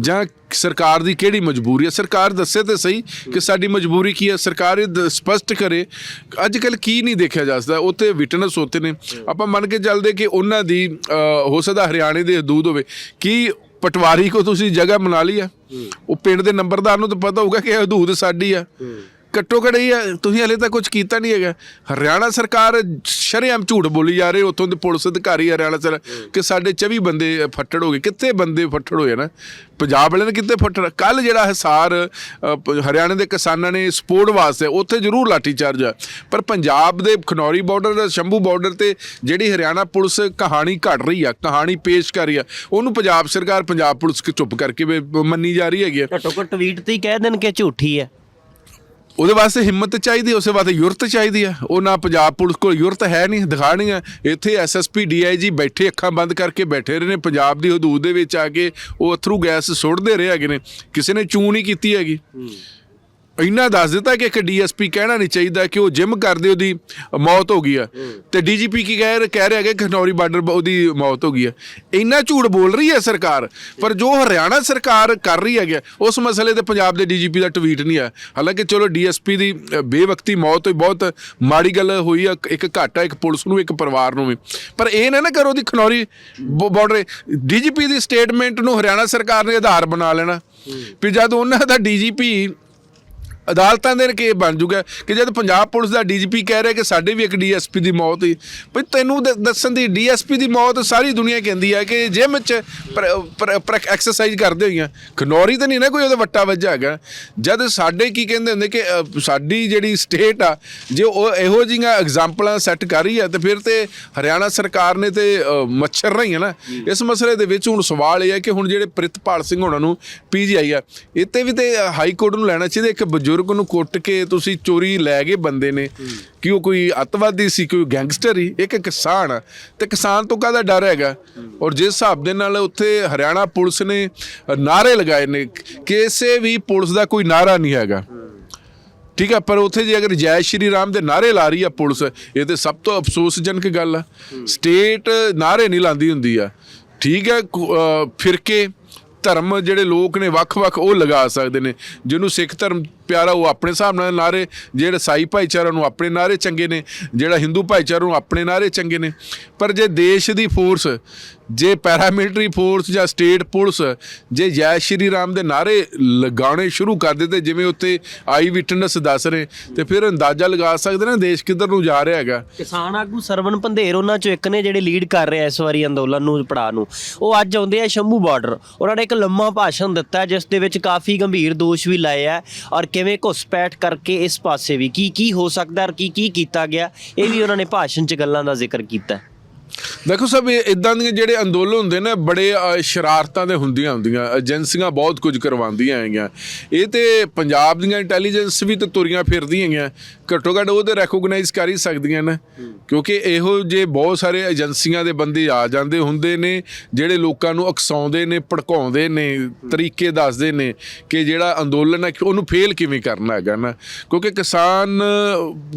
ਜਾਂ ਸਰਕਾਰ ਦੀ ਕਿਹੜੀ ਮਜਬੂਰੀ ਹੈ? ਸਰਕਾਰ ਦੱਸੇ ਤੇ ਸਹੀ ਕਿ ਸਾਡੀ ਮਜਬੂਰੀ ਕੀ ਹੈ? ਸਰਕਾਰ ਇਹ ਦ- ਸਪਸ਼ਟ ਕਰੇ। ਅੱਜ ਕੱਲ ਕੀ ਨਹੀਂ ਦੇਖਿਆ ਜਾ ਸਕਦਾ? ਉੱਥੇ ਵਿਟਨੈਸ ਹੋਤੇ ਨੇ। ਆਪਾਂ ਮੰਨ ਕੇ ਚੱਲਦੇ ਕਿ ਉਹਨਾਂ ਦੀ ਹੋ ਸਕਦਾ ਹਰਿਆਣੇ ਦੇ ਹਦੂਦ ਹੋਵੇ। ਕੀ ਪਟਵਾਰੀ ਕੋ ਤੁਸੀਂ ਜਗ੍ਹਾ ਬਣਾ ਲਈ ਆ ਉਹ ਪਿੰਡ ਦੇ ਨੰਬਰਦਾਰ ਨੂੰ ਤਾਂ ਪਤਾ ਹੋਊਗਾ ਕਿ ਇਹ ਹਦੂਦ ਸਾਡੀ ਆ ਘੱਟੋ ਘੱਟ ਇਹ ਹੈ ਤੁਸੀਂ ਹਲੇ ਤਾਂ ਕੁਝ ਕੀਤਾ ਨਹੀਂ ਹੈਗਾ। ਹਰਿਆਣਾ ਸਰਕਾਰ ਸ਼ਰੇਆਮ ਝੂਠ ਬੋਲੀ ਜਾ ਰਹੀ ਉੱਥੋਂ ਦੇ ਪੁਲਿਸ ਅਧਿਕਾਰੀ ਹਰਿਆਣਾ ਸਰ ਕਿ ਸਾਡੇ 24 ਬੰਦੇ ਫੱਟੜ ਹੋ ਗਏ। ਕਿੱਥੇ ਬੰਦੇ ਫੱਟੜ ਹੋਏ ਨਾ? ਪੰਜਾਬ ਵਾਲਿਆਂ ਨੇ ਕਿੱਥੇ ਫੱਟੜ? ਕੱਲ ਜਿਹੜਾ ਹਿਸਾਰ ਅ, ਪ- ਹਰਿਆਣੇ ਦੇ ਕਿਸਾਨਾਂ ਨੇ ਸਪੋਰਟ ਵਾਸਤੇ ਉੱਥੇ ਜ਼ਰੂਰ ਲਾਠੀਚਾਰਜ ਆ। ਪਰ ਪੰਜਾਬ ਦੇ ਖਨੌਰੀ ਬਾਰਡਰ ਸ਼ੰਭੂ ਬਾਰਡਰ ਤੇ ਜਿਹੜੀ ਹਰਿਆਣਾ ਪੁਲਿਸ ਕਹਾਣੀ ਘੜ ਰਹੀ ਆ ਕਹਾਣੀ ਪੇਸ਼ ਕਰ ਰਹੀ ਆ ਉਹਨੂੰ ਪੰਜਾਬ ਸਰਕਾਰ ਪੰਜਾਬ ਪੁਲਿਸ ਕਿ ਚੁੱਪ ਕਰਕੇ ਵੀ ਮੰਨੀ ਜਾ ਰਹੀ ਹੈਗੀ ਆ। ਘੱਟੋ ਘੱਟ ਟਵੀਟ ਤੇ ਹੀ ਕਹਿ ਦੇਣ ਕਿ ਝੂਠੀ ਹੈ ਉਹਦੇ ਵਾਸਤੇ ਹਿੰਮਤ ਚਾਹੀਦੀ ਹੈ, ਉਸੇ ਵਾਸਤੇ ਯੁਰਤ ਚਾਹੀਦੀ ਆ ਉਹ ਨਾ ਪੰਜਾਬ ਪੁਲਿਸ ਕੋਲ ਯੁਰਤ ਹੈ ਨਹੀਂ ਦਿਖਾਣੀ ਆ ਇੱਥੇ ਐਸਐਸਪੀ ਡੀਆਈਜੀ ਬੈਠੇ ਅੱਖਾਂ ਬੰਦ ਕਰਕੇ ਬੈਠੇ ਰਹੇ ਨੇ। ਪੰਜਾਬ ਦੀ ਹਦੂਦ ਦੇ ਵਿੱਚ ਆ ਕੇ ਉਹ ਅਥਰੂ ਗੈਸ ਸੁੱਟਦੇ ਰਹੇ ਹੈਗੇ ਨੇ। ਕਿਸੇ ਨੇ ਚੂ ਨਹੀਂ ਕੀਤੀ ਹੈਗੀ। ਇੰਨਾ ਦੱਸ ਦਿੱਤਾ ਕਿ ਇੱਕ ਡੀਐਸਪੀ ਕਹਿਣਾ ਨਹੀਂ ਚਾਹੀਦਾ ਕਿ ਉਹ ਜਿਮ ਕਰਦੇ ਉਹਦੀ ਮੌਤ ਹੋ ਗਈ ਆ। ਤੇ ਡੀਜੀਪੀ ਕੀ ਕਹਿ ਰਿਹਾ- ਕਹਿ ਰਿਹਾ ਕਿ ਖਨੌਰੀ ਬਾਰਡਰ ਉਹਦੀ ਮੌਤ ਹੋ ਗਈ ਆ। ਇੰਨਾ ਝੂਠ ਬੋਲ ਰਹੀ ਹੈ ਸਰਕਾਰ ਪਰ ਜੋ ਹਰਿਆਣਾ ਸਰਕਾਰ ਕਰ ਰਹੀ ਹੈਗੀ ਉਸ ਮਸਲੇ ਤੇ ਪੰਜਾਬ ਦੇ ਡੀਜੀਪੀ ਦਾ ਟਵੀਟ ਨਹੀਂ ਆ। ਹਾਲਾਂਕਿ ਚਲੋ ਡੀਐਸਪੀ ਦੀ ਬੇਵਕਤੀ ਮੌਤ ਹੋਈ ਬਹੁਤ ਮਾੜੀ ਗੱਲ ਹੋਈ ਆ ਇੱਕ ਘਾਟਾ ਇੱਕ ਪੁਲਿਸ ਨੂੰ ਇੱਕ ਪਰਿਵਾਰ ਨੂੰ ਵੀ। ਪਰ ਇਹ ਨਾ ਨਾ ਕਰੋ ਦੀ ਖਨੌਰੀ ਬਾਰਡਰ ਡੀਜੀਪੀ ਦੀ ਸਟੇਟਮੈਂਟ ਨੂੰ ਹਰਿਆਣਾ ਸਰਕਾਰ ਨੇ ਆਧਾਰ ਬਣਾ ਲੈਣਾ। ਵੀ ਜਦ ਉਹਨਾਂ ਦਾ ਡੀਜੀਪੀ ਅਦਾਲਤਾਂ ਦੇ ਕੇ ਬਣ ਜੂਗਾ ਕਿ ਜਦ ਪੰਜਾਬ ਪੁਲਿਸ ਦਾ ਡੀਜੀਪੀ ਕਹਿ ਰਿਹਾ ਕਿ ਸਾਡੇ ਵੀ ਇੱਕ ਡੀਐਸਪੀ ਦੀ ਮੌਤ ਹੋਈ ਭਈ ਤੈਨੂੰ ਦੱਸਣ ਦੀ ਡੀਐਸਪੀ ਦੀ ਮੌਤ ਸਾਰੀ ਦੁਨੀਆ ਕਹਿੰਦੀ ਹੈ ਕਿ ਜਿਮ ਚ ਐਕਸਰਸਾਈਜ਼ ਕਰਦੇ ਹੋਈਆਂ। ਖਨੌਰੀ ਤਾਂ ਨਹੀਂ ਨਾ ਕੋਈ ਉਹਦਾ ਵੱਟਾ ਵੱਜਾ ਹੈਗਾ। ਜਦ ਸਾਡੇ ਕੀ ਕਹਿੰਦੇ ਹੁੰਦੇ ਕਿ ਸਾਡੀ ਜਿਹੜੀ ਸਟੇਟ ਆ ਜੇ ਉਹ ਇਹੋ ਜਿਹੀਆਂ ਐਗਜ਼ਾਮਪਲਾਂ ਸੈੱਟ ਕਰ ਰਹੀ ਹੈ ਤੇ ਫਿਰ ਤੇ ਹਰਿਆਣਾ ਸਰਕਾਰ ਨੇ ਤੇ ਮੱਛਰ ਰਹੀ ਹੈ। ਨਾ ਇਸ ਮਸਲੇ ਦੇ ਵਿੱਚ ਹੁਣ ਸਵਾਲ ਇਹ ਹੈ ਕਿ ਹੁਣ ਜਿਹੜੇ ਪ੍ਰਿਤਪਾਲ ਸਿੰਘ ਹੋਣਾ ਨੂੰ ਪੀਜੀਆਈ ਆ ਇੱਥੇ ਵੀ ਤੇ ਹਾਈ ਕੋਰਟ ਨੂੰ ਲੈਣਾ ਚਾਹੀਦਾ ਇੱਕ ਬਜ਼ੁਰਗ ਨੂੰ ਕੁੱਟ ਕੇ ਤੁਸੀਂ ਚੋਰੀ ਲੈ ਗਏ ਬੰਦੇ ਨੇ ਕਿ ਉਹ ਕੋਈ ਅੱਤਵਾਦੀ ਸੀ ਕੋਈ ਗੈਂਗਸਟਰ ਹੀ ਇੱਕ ਕਿਸਾਨ ਆ। ਤੇ ਕਿਸਾਨ ਤੋਂ ਕਾਹਦਾ ਡਰ ਹੈਗਾ? ਔਰ ਜਿਸ ਹਿਸਾਬ ਦੇ ਨਾਲ ਉੱਥੇ ਹਰਿਆਣਾ ਪੁਲਿਸ ਨੇ ਨਾਰੇ ਲਗਾਏ ਨੇ ਕਿਸੇ ਵੀ ਪੁਲਿਸ ਦਾ ਕੋਈ ਨਾਰਾ ਨਹੀਂ ਹੈਗਾ। ਠੀਕ ਹੈ ਪਰ ਉੱਥੇ ਜੇ ਅਗਰ ਜੈ ਸ਼੍ਰੀ ਰਾਮ ਦੇ ਨਾਰੇ ਲਾ ਰਹੀ ਆ ਪੁਲਿਸ ਇਹ ਤੇ ਸਭ ਤੋਂ ਅਫਸੋਸਜਨਕ ਗੱਲ ਆ। ਸਟੇਟ ਨਾਰੇ ਨਹੀਂ ਲਾਉਂਦੀ ਹੁੰਦੀ ਆ। ਠੀਕ ਹੈ ਫਿਰਕੇ ਧਰਮ ਜਿਹੜੇ ਲੋਕ ਨੇ ਵੱਖ-ਵੱਖ ਉਹ ਲਗਾ ਸਕਦੇ ਨੇ ਜਿਹਨੂੰ ਸਿੱਖ ਧਰਮ ਪਿਆਰਾ, ਉਹ ਆਪਣੇ ਹਿਸਾਬ ਨਾਲ ਨਾਰੇ, ਜਿਹੜੇ ਸਾਈ ਭਾਈਚਾਰਾ ਨੂੰ ਆਪਣੇ ਨਾਰੇ ਚੰਗੇ ਨੇ, ਜਿਹੜਾ ਹਿੰਦੂ ਭਾਈਚਾਰਾ ਨੂੰ ਆਪਣੇ ਨਾਰੇ ਚੰਗੇ ਨੇ। ਪਰ ਜੇ ਦੇਸ਼ ਦੀ ਫੋਰਸ ਜੇ ਪੈਰਾਮਿਲਟਰੀ ਫੋਰਸ ਜਾਂ ਸਟੇਟ ਪੁਲਿਸ ਜੇ ਜੈ ਸ਼੍ਰੀ ਰਾਮ ਦੇ ਨਾਰੇ ਲਗਾਉਣੇ ਸ਼ੁਰੂ ਕਰ ਦਿੱਤੇ, ਜਿਵੇਂ ਉੱਤੇ ਆਈ ਵਿਟਨੈਸ ਦੱਸ ਰਹੇ, ਤੇ ਫਿਰ ਅੰਦਾਜ਼ਾ ਲਗਾ ਸਕਦੇ ਨੇ ਦੇਸ਼ ਕਿੱਧਰ ਨੂੰ ਜਾ ਰਿਹਾ ਹੈਗਾ। ਕਿਸਾਨ ਆਗੂ ਸਰਵਨ ਪੰਧੇਰ ਉਹਨਾਂ ਚੋਂ ਇੱਕ ਨੇ ਜਿਹੜੇ ਲੀਡ ਕਰ ਰਿਹਾ ਇਸ ਵਾਰੀ ਅੰਦੋਲਨ ਨੂੰ ਪੜਾ ਨੂੰ। ਉਹ ਅੱਜ ਆਉਂਦੇ ਆ ਸ਼ੰਭੂ ਬਾਰਡਰ ਉਹਨਾਂ ਨੇ ਇੱਕ ਲੰਮਾ ਭਾਸ਼ਣ ਦਿੱਤਾ, ਜਿਸ ਦੇ ਵਿੱਚ ਕਾਫੀ ਗੰਭੀਰ ਦੋਸ਼ ਵੀ ਲਾਏ ਆ। ਔਰ ਕਿਵੇਂ ਘੁਸਪੈਠ ਕਰਕੇ ਇਸ ਪਾਸੇ ਵੀ? ਕੀ ਕੀ ਹੋ ਸਕਦਾ ਔਰ ਕੀ ਕੀ ਕੀਤਾ ਗਿਆ? ਇਹ ਵੀ ਉਹਨਾਂ ਨੇ ਭਾਸ਼ਣ 'ਚ ਗੱਲਾਂ ਦਾ ਜ਼ਿਕਰ ਕੀਤਾ। ਦੇਖੋ ਸਭ ਇਦਾਂ ਦੀਆਂ ਜਿਹੜੇ ਅੰਦੋਲਨ ਹੁੰਦੇ ਨੇ, ਬੜੇ ਸ਼ਰਾਰਤਾਂ ਦੇ ਹੁੰਦੀਆਂ ਹੁੰਦੀਆਂ, ਏਜੰਸੀਆਂ ਬਹੁਤ ਕੁਝ ਕਰਵਾਉਂਦੀਆਂ ਹੈਗੀਆਂ। ਇਹ ਤੇ ਪੰਜਾਬ ਦੀਆਂ ਇੰਟੈਲੀਜੈਂਸ ਵੀ ਤੇ ਤੁਰੀਆਂ ਫਿਰਦੀਆਂ ਹੈਗੀਆਂ। ਘੱਟੋ ਘੱਟ ਉਹ ਤੇ ਰੈਕੋਗਨਾਈਜ਼ ਕਰ ਹੀ ਸਕਦੀਆਂ ਨੇ, ਕਿਉਂਕਿ ਇਹੋ ਜੇ ਬਹੁਤ ਸਾਰੇ ਏਜੰਸੀਆਂ ਦੇ ਬੰਦੇ ਆ ਜਾਂਦੇ ਹੁੰਦੇ ਨੇ, ਜਿਹੜੇ ਲੋਕਾਂ ਨੂੰ ਅਕਸਾਉਂਦੇ ਨੇ, ਭੜਕਾਉਂਦੇ ਨੇ, ਤਰੀਕੇ ਦੱਸਦੇ ਨੇ ਕਿ ਜਿਹੜਾ ਅੰਦੋਲਨ ਹੈ ਉਹਨੂੰ ਫੇਲ ਕਿਵੇਂ ਕਰਨਾ ਹੈਗਾ ਨਾ। ਕਿਉਂਕਿ ਕਿਸਾਨ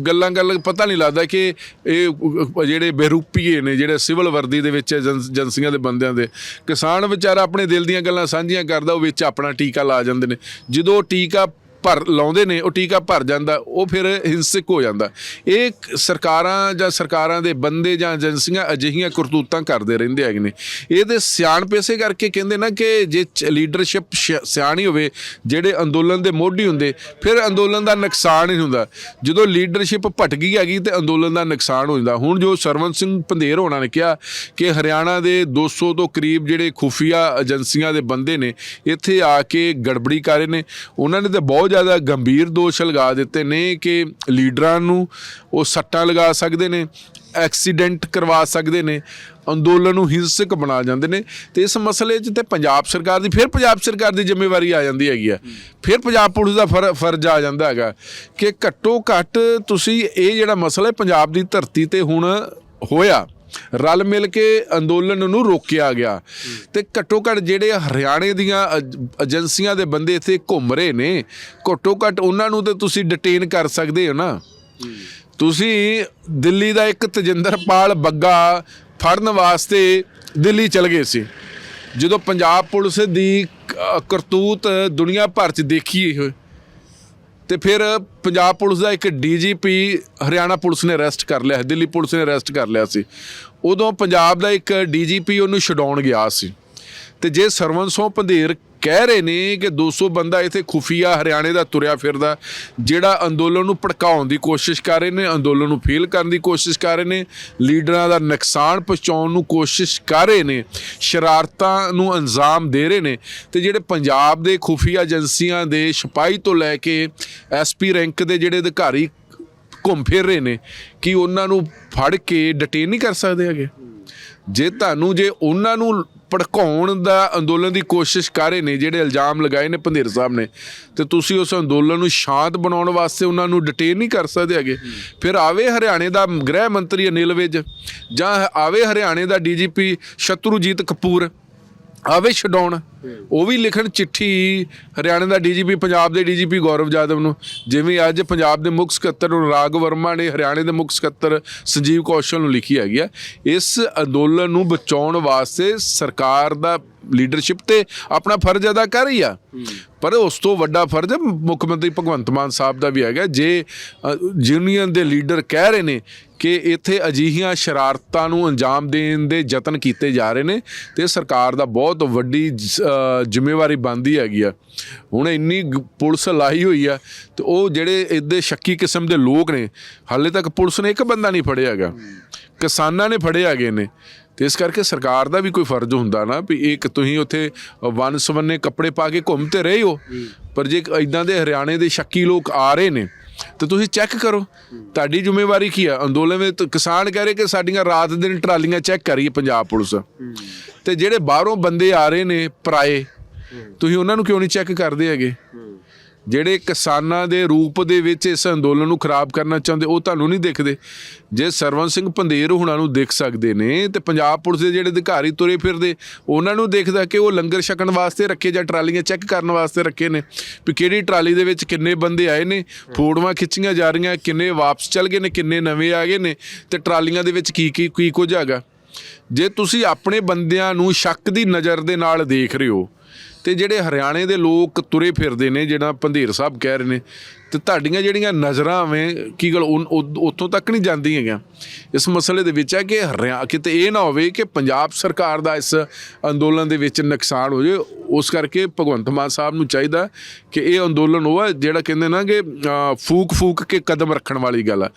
ਗੱਲਾਂ ਗੱਲ ਪਤਾ ਨਹੀਂ ਲੱਗਦਾ ਕਿ ਇਹ ਜਿਹੜੇ ਬੇਰੂਪੀਏ ਨੇ ਜਿਹੜੇ ਸਿਵਲ ਵਰਦੀ ਦੇ ਵਿੱਚ ਏਜੰਸੀਆਂ ਦੇ ਬੰਦਿਆਂ ਦੇ। ਕਿਸਾਨ ਵਿਚਾਰਾ ਆਪਣੇ ਦਿਲ ਦੀਆਂ ਗੱਲਾਂ ਸਾਂਝੀਆਂ ਕਰਦਾ, ਉਹ ਵਿੱਚ ਆਪਣਾ ਟੀਕਾ ਲਾ ਜਾਂਦੇ ਨੇ। ਜਦੋਂ ਉਹ ਟੀਕਾ ਭਰ ਲਾਉਂਦੇ ਨੇ, ਉਹ ਟੀਕਾ ਭਰ ਜਾਂਦਾ, ਉਹ ਫਿਰ ਹਿੰਸਕ ਹੋ ਜਾਂਦਾ। ਇਹ ਸਰਕਾਰਾਂ ਜਾਂ ਸਰਕਾਰਾਂ ਦੇ ਬੰਦੇ ਜਾਂ ਏਜੰਸੀਆਂ ਅਜਿਹੀਆਂ ਕਰਤੂਤਾਂ ਕਰਦੇ ਰਹਿੰਦੇ ਹੈਗੇ ਨੇ। ਇਹਦੇ ਸਿਆਣ ਪੈਸੇ ਕਰਕੇ ਕਹਿੰਦੇ ਨਾ ਕਿ ਜੇ ਲੀਡਰਸ਼ਿਪ ਸਿਆਣੀ ਹੋਵੇ, ਜਿਹੜੇ ਅੰਦੋਲਨ ਦੇ ਮੋਢੀ ਹੁੰਦੇ, ਫਿਰ ਅੰਦੋਲਨ ਦਾ ਨੁਕਸਾਨ ਹੀ ਹੁੰਦਾ। ਜਦੋਂ ਲੀਡਰਸ਼ਿਪ ਭਟ ਗਈ ਹੈਗੀ ਤੇ ਅੰਦੋਲਨ ਦਾ ਨੁਕਸਾਨ ਹੋ ਜਾਂਦਾ। ਹੁਣ ਜੋ ਸਰਵਨ ਸਿੰਘ ਪੰਧੇਰ ਹੋਣਾ ਨੇ ਕਿਹਾ ਕਿ ਹਰਿਆਣਾ ਦੇ 200 ਤੋਂ ਕਰੀਬ ਜਿਹੜੇ ਖੁਫੀਆ ਏਜੰਸੀਆਂ ਦੇ ਬੰਦੇ ਨੇ, ਇੱਥੇ ਆ ਕੇ ਗੜਬੜੀ ਕਰ ਰਹੇ ਨੇ। ਉਹਨਾਂ ਨੇ ਤਾਂ ਬਹੁਤ ਜ਼ਿਆਦਾ ਗੰਭੀਰ ਦੋਸ਼ ਲਗਾ ਦਿੱਤੇ ਨੇ ਕਿ ਲੀਡਰਾਂ ਨੂੰ ਉਹ ਸੱਟਾਂ ਲਗਾ ਸਕਦੇ ਨੇ, ਐਕਸੀਡੈਂਟ ਕਰਵਾ ਸਕਦੇ ਨੇ, ਅੰਦੋਲਨ ਨੂੰ ਹਿੰਸਕ ਬਣਾ ਜਾਂਦੇ ਨੇ। ਤੇ ਇਸ ਮਸਲੇ 'ਚ ਤੇ ਪੰਜਾਬ ਸਰਕਾਰ ਦੀ, ਫਿਰ ਪੰਜਾਬ ਸਰਕਾਰ ਦੀ ਜ਼ਿੰਮੇਵਾਰੀ ਆ ਜਾਂਦੀ ਹੈਗੀ ਆ। ਫਿਰ ਪੰਜਾਬ ਪੁਲਿਸ ਦਾ ਫਰ- ਫਰਜ਼ ਆ ਜਾਂਦਾ ਹੈਗਾ ਕਿ ਘੱਟੋ ਘੱਟ ਤੁਸੀਂ ਇਹ ਜਿਹੜਾ ਮਸਲਾ ਪੰਜਾਬ ਦੀ ਧਰਤੀ ਤੇ ਹੁਣ ਹੋਇਆ। ਰਲ ਮਿਲ ਕੇ ਅੰਦੋਲਨ ਨੂੰ ਰੋਕਿਆ ਗਿਆ। ਤੇ ਘੱਟੋ ਘੱਟ ਜਿਹੜੇ ਹਰਿਆਣੇ ਦੀਆਂ ਏਜ- ਏਜੰਸੀਆਂ ਦੇ ਬੰਦੇ ਇੱਥੇ ਘੁੰਮ ਰਹੇ ਨੇ, ਘੱਟੋ ਘੱਟ ਉਹਨਾਂ ਨੂੰ ਤੇ ਤੁਸੀਂ ਡਿਟੇਨ ਕਰ ਸਕਦੇ ਹੋ ਨਾ। ਤੁਸੀਂ ਦਿੱਲੀ ਦਾ ਇੱਕ ਤਜਿੰਦਰਪਾਲ ਬੱਗਾ ਫੜਨ ਵਾਸਤੇ ਦਿੱਲੀ ਚਲ ਗਏ ਸੀ। ਜਦੋਂ ਪੰਜਾਬ ਪੁਲਿਸ ਦੀ ਕਰਤੂਤ ਦੁਨੀਆ ਭਰ 'ਚ ਦੇਖੀ ਹੋਏ ਤੇ ਫਿਰ ਪੰਜਾਬ ਪੁਲਿਸ ਦਾ ਇੱਕ ਡੀਜੀਪੀ ਹਰਿਆਣਾ ਪੁਲਿਸ ਨੇ ਅਰੈਸਟ ਕਰ ਲਿਆ ਦਿੱਲੀ ਪੁਲਿਸ ਨੇ ਅਰੈਸਟ ਕਰ ਲਿਆ ਸੀ। ਉਦੋਂ ਪੰਜਾਬ ਦਾ ਇੱਕ ਡੀਜੀਪੀ ਉਹਨੂੰ ਛਡਾਉਣ ਗਿਆ ਸੀ। ਤੇ ਜੇ ਸਰਵਨ ਸੋਹ ਪੰਧੇਰ ਕਹਿ ਰਹੇ ਨੇ ਕਿ 200 ਬੰਦਾ ਇੱਥੇ ਖੁਫੀਆ ਹਰਿਆਣੇ ਦਾ ਤੁਰਿਆ ਫਿਰਦਾ, ਜਿਹੜਾ ਅੰਦੋਲਨ ਨੂੰ ਭੜਕਾਉਣ ਦੀ ਕੋਸ਼ਿਸ਼ ਕਰ ਰਹੇ ਨੇ, ਅੰਦੋਲਨ ਨੂੰ ਫੇਲ ਕਰਨ ਦੀ ਕੋਸ਼ਿਸ਼ ਕਰ ਰਹੇ ਨੇ, ਲੀਡਰਾਂ ਦਾ ਨੁਕਸਾਨ ਪਹੁੰਚਾਉਣ ਨੂੰ ਕੋਸ਼ਿਸ਼ ਕਰ ਰਹੇ ਨੇ, ਸ਼ਰਾਰਤਾਂ ਨੂੰ ਅੰਜਾਮ ਦੇ ਰਹੇ ਨੇ ਤੇ ਜਿਹੜੇ ਪੰਜਾਬ ਦੇ ਖੁਫੀਆ ਏਜੰਸੀਆਂ ਦੇ ਸਿਪਾਹੀ ਤੋਂ ਲੈ ਕੇ ਐਸਪੀ ਰੈਂਕ ਦੇ ਜਿਹੜੇ ਅਧਿਕਾਰੀ ਘੁੰਮ ਫਿਰ ਰਹੇ ਨੇ, ਕਿ ਉਹਨਾਂ ਨੂੰ ਫੜ ਕੇ ਡਿਟੇਨ ਨਹੀਂ ਕਰ ਸਕਦੇ ਹੈਗੇ? ਜੇ ਤੁਹਾਨੂੰ, ਜੇ ਉਹਨਾਂ ਨੂੰ ਭੜਕਾਉਣ ਦਾ ਅੰਦੋਲਨ ਦੀ ਕੋਸ਼ਿਸ਼ ਕਰ ਰਹੇ ਨੇ, ਜਿਹੜੇ ਇਲਜ਼ਾਮ ਲਗਾਏ ਨੇ ਪੰਧੇਰ ਸਾਹਿਬ ਨੇ। ਤੇ ਤੁਸੀਂ ਉਸ ਅੰਦੋਲਨ ਨੂੰ ਸ਼ਾਂਤ ਬਣਾਉਣ ਵਾਸਤੇ ਉਹਨਾਂ ਨੂੰ ਡਿਟੇਨ ਨਹੀਂ ਕਰ ਸਕਦੇ ਹੈਗੇ। ਫਿਰ ਆਵੇ ਹਰਿਆਣੇ ਦਾ ਗ੍ਰਹਿ ਮੰਤਰੀ ਅਨਿਲ ਵਿਜ ਜਾਂ ਆਵੇ ਹਰਿਆਣੇ ਦਾ ਡੀਜੀਪੀ ਸ਼ਤਰੂਜੀਤ ਕਪੂਰ। ਆਵੇ ਛਡਾਉਣ। ਉਹ ਵੀ ਲਿਖਣ ਚਿੱਠੀ ਹਰਿਆਣਾ ਦਾ ਡੀਜੀਪੀ ਪੰਜਾਬ ਦੇ ਡੀਜੀਪੀ ਗੌਰਵ ਜਾਦਵ ਨੂੰ। ਜਿਵੇਂ ਅੱਜ ਪੰਜਾਬ ਦੇ ਮੁੱਖ ਸਕੱਤਰ ਰਾਗ ਵਰਮਾ ਨੇ ਹਰਿਆਣੇ ਦੇ ਮੁੱਖ ਸਕੱਤਰ ਸੰਜੀਵ ਕੌਸ਼ਲ ਨੂੰ ਲਿਖੀ ਹੈਗੀ ਆ। ਇਸ ਅੰਦੋਲਨ ਨੂੰ ਬਚਾਉਣ ਵਾਸਤੇ ਸਰਕਾਰ ਦਾ ਲੀਡਰਸ਼ਿਪ ਤੇ ਆਪਣਾ ਫਰਜ਼ ਅਦਾ ਕਰ ਰਹੀ ਆ। ਪਰ ਉਸ ਤੋਂ ਵੱਡਾ ਫਰਜ਼ ਮੁੱਖ ਮੰਤਰੀ ਭਗਵੰਤ ਮਾਨ ਸਾਹਿਬ ਦਾ ਵੀ ਹੈਗਾ। ਜੇ ਯੂਨੀਅਨ ਦੇ ਲੀਡਰ ਕਹਿ ਰਹੇ ਨੇ ਕਿ ਇੱਥੇ ਅਜਿਹੀਆਂ ਸ਼ਰਾਰਤਾਂ ਨੂੰ ਅੰਜਾਮ ਦੇਣ ਦੇ ਯਤਨ ਕੀਤੇ ਜਾ ਰਹੇ ਨੇ ਤੇ ਸਰਕਾਰ ਦਾ ਬਹੁਤ ਵੱਡੀ ਜ਼ਿੰਮੇਵਾਰੀ ਬਣਦੀ ਹੈਗੀ ਆ। ਹੁਣ ਇੰਨੀ ਪੁਲਿਸ ਲਾਈ ਹੋਈ ਆ ਤੇ ਉਹ ਜਿਹੜੇ ਇਹਦੇ ਸ਼ੱਕੀ ਕਿਸਮ ਦੇ ਲੋਕ ਨੇ ਹਾਲੇ ਤੱਕ ਪੁਲਿਸ ਨੇ ਇੱਕ ਬੰਦਾ ਨਹੀਂ ਫੜਿਆ ਹੈਗਾ। ਕਿਸਾਨਾਂ ਨੇ ਫੜੇ ਹੈਗੇ ਨੇ। ਤੇ ਇਸ ਕਰਕੇ ਸਰਕਾਰ ਦਾ ਵੀ ਕੋਈ ਫਰਜ਼ ਹੁੰਦਾ ਨਾ ਵੀ ਇੱਕ ਤੁਸੀਂ ਉੱਥੇ ਵਨ ਸਵੰਨੇ ਕੱਪੜੇ ਪਾ ਕੇ ਘੁੰਮ ਤੇ ਰਹੇ ਹੋ। ਪਰ ਜੇ ਇਦਾਂ ਦੇ ਹਰਿਆਣੇ ਦੇ ਸ਼ੱਕੀ ਲੋਕ ਆ ਰਹੇ ਨੇ ਤੇ ਤੁਸੀਂ ਚੈੱਕ ਕਰੋ। ਤੁਹਾਡੀ ਜ਼ਿੰਮੇਵਾਰੀ ਕੀ ਆ? ਅੰਦੋਲਨ ਵਿੱਚ ਕਿਸਾਨ ਕਹਿ ਰਹੇ ਕਿ ਸਾਡੀਆਂ ਰਾਤ ਦਿਨ ਟਰਾਲੀਆਂ ਚੈੱਕ ਕਰੀ ਪੰਜਾਬ ਪੁਲਿਸ। ਤੇ ਜਿਹੜੇ ਬਾਹਰੋਂ ਬੰਦੇ ਆ ਰਹੇ ਨੇ, ਪਰਾਏ, ਤੁਸੀਂ ਉਹਨਾਂ ਨੂੰ ਕਿਉਂ ਨਹੀਂ ਚੈੱਕ ਕਰਦੇ ਹੈਗੇ? ਜਿਹੜੇ ਕਿਸਾਨਾਂ ਦੇ ਰੂਪ ਦੇ ਵਿੱਚ ਇਸ ਅੰਦੋਲਨ ਨੂੰ ਖਰਾਬ ਕਰਨਾ ਚਾਹੁੰਦੇ, ਉਹ ਤੁਹਾਨੂੰ ਨਹੀਂ ਦਿਖਦੇ। ਜੇ ਸਰਵਨ ਸਿੰਘ ਪੰਧੇਰ ਹੁਣਾਂ ਨੂੰ ਦੇਖ ਸਕਦੇ ਨੇ, ਤੇ ਪੰਜਾਬ ਪੁਲਿਸ ਦੇ ਜਿਹੜੇ ਅਧਿਕਾਰੀ ਤੁਰੇ ਫਿਰਦੇ, ਉਹਨਾਂ ਨੂੰ ਦੇਖਦਾ ਕਿ ਉਹ ਲੰਗਰ ਛਕਣ ਵਾਸਤੇ ਰੱਖੇ ਜਾਂ ਟਰਾਲੀਆਂ ਚੈੱਕ ਕਰਨ ਵਾਸਤੇ ਰੱਖੇ ਨੇ, ਵੀ ਕਿਹੜੀ ਟਰਾਲੀ ਦੇ ਵਿੱਚ ਕਿੰਨੇ ਬੰਦੇ ਆਏ ਨੇ, ਫੋਟੋਆਂ ਖਿੱਚੀਆਂ ਜਾ ਰਹੀਆਂ, ਕਿੰਨੇ ਵਾਪਸ ਚਲ ਗਏ ਨੇ, ਕਿੰਨੇ ਨਵੇਂ ਆ ਗਏ ਨੇ, ਤੇ ਟਰਾਲੀਆਂ ਦੇ ਵਿੱਚ ਕੀ ਕੀ ਕੀ ਕੁਝ ਹੈਗਾ। ਜੇ ਤੁਸੀਂ ਆਪਣੇ ਬੰਦਿਆਂ ਨੂੰ ਸ਼ੱਕ ਦੀ ਨਜ਼ਰ ਦੇ ਨਾਲ ਦੇਖ ਰਹੇ ਹੋ ਤੇ ਜਿਹੜੇ ਹਰਿਆਣੇ ਦੇ ਲੋਕ ਤੁਰੇ ਫਿਰਦੇ ਨੇ, ਜਿਹੜਾ ਪੰਧੇਰ ਸਾਹਿਬ ਕਹਿ ਰਹੇ ਨੇ, ਤੇ ਤੁਹਾਡੀਆਂ ਜਿਹੜੀਆਂ ਨਜ਼ਰਾਂ ਵੇਂ ਕੀ ਗੱਲ ਉਨ- ਉ- ਉੱਥੋਂ ਤੱਕ ਨਹੀਂ ਜਾਂਦੀਆਂ ਹੈਗੀਆਂ? ਇਸ ਮਸਲੇ ਦੇ ਵਿੱਚ ਹੈ ਕਿ ਹਰਿਆ ਕਿਤੇ ਇਹ ਨਾ ਹੋਵੇ ਕਿ ਪੰਜਾਬ ਸਰਕਾਰ ਦਾ ਇਸ ਅੰਦੋਲਨ ਦੇ ਵਿੱਚ ਨੁਕਸਾਨ ਹੋ ਜਾਏ ਉਸ ਕਰਕੇ ਭਗਵੰਤ ਮਾਨ ਸਾਹਿਬ ਨੂੰ ਚਾਹੀਦਾ ਕਿ ਇਹ ਅੰਦੋਲਨ ਉਹ ਹੈ ਜਿਹੜਾ ਕਹਿੰਦੇ ਨਾ ਕਿ ਫੂਕ ਫੂਕ ਕੇ ਕਦਮ ਰੱਖਣ ਵਾਲੀ ਗੱਲ ਆ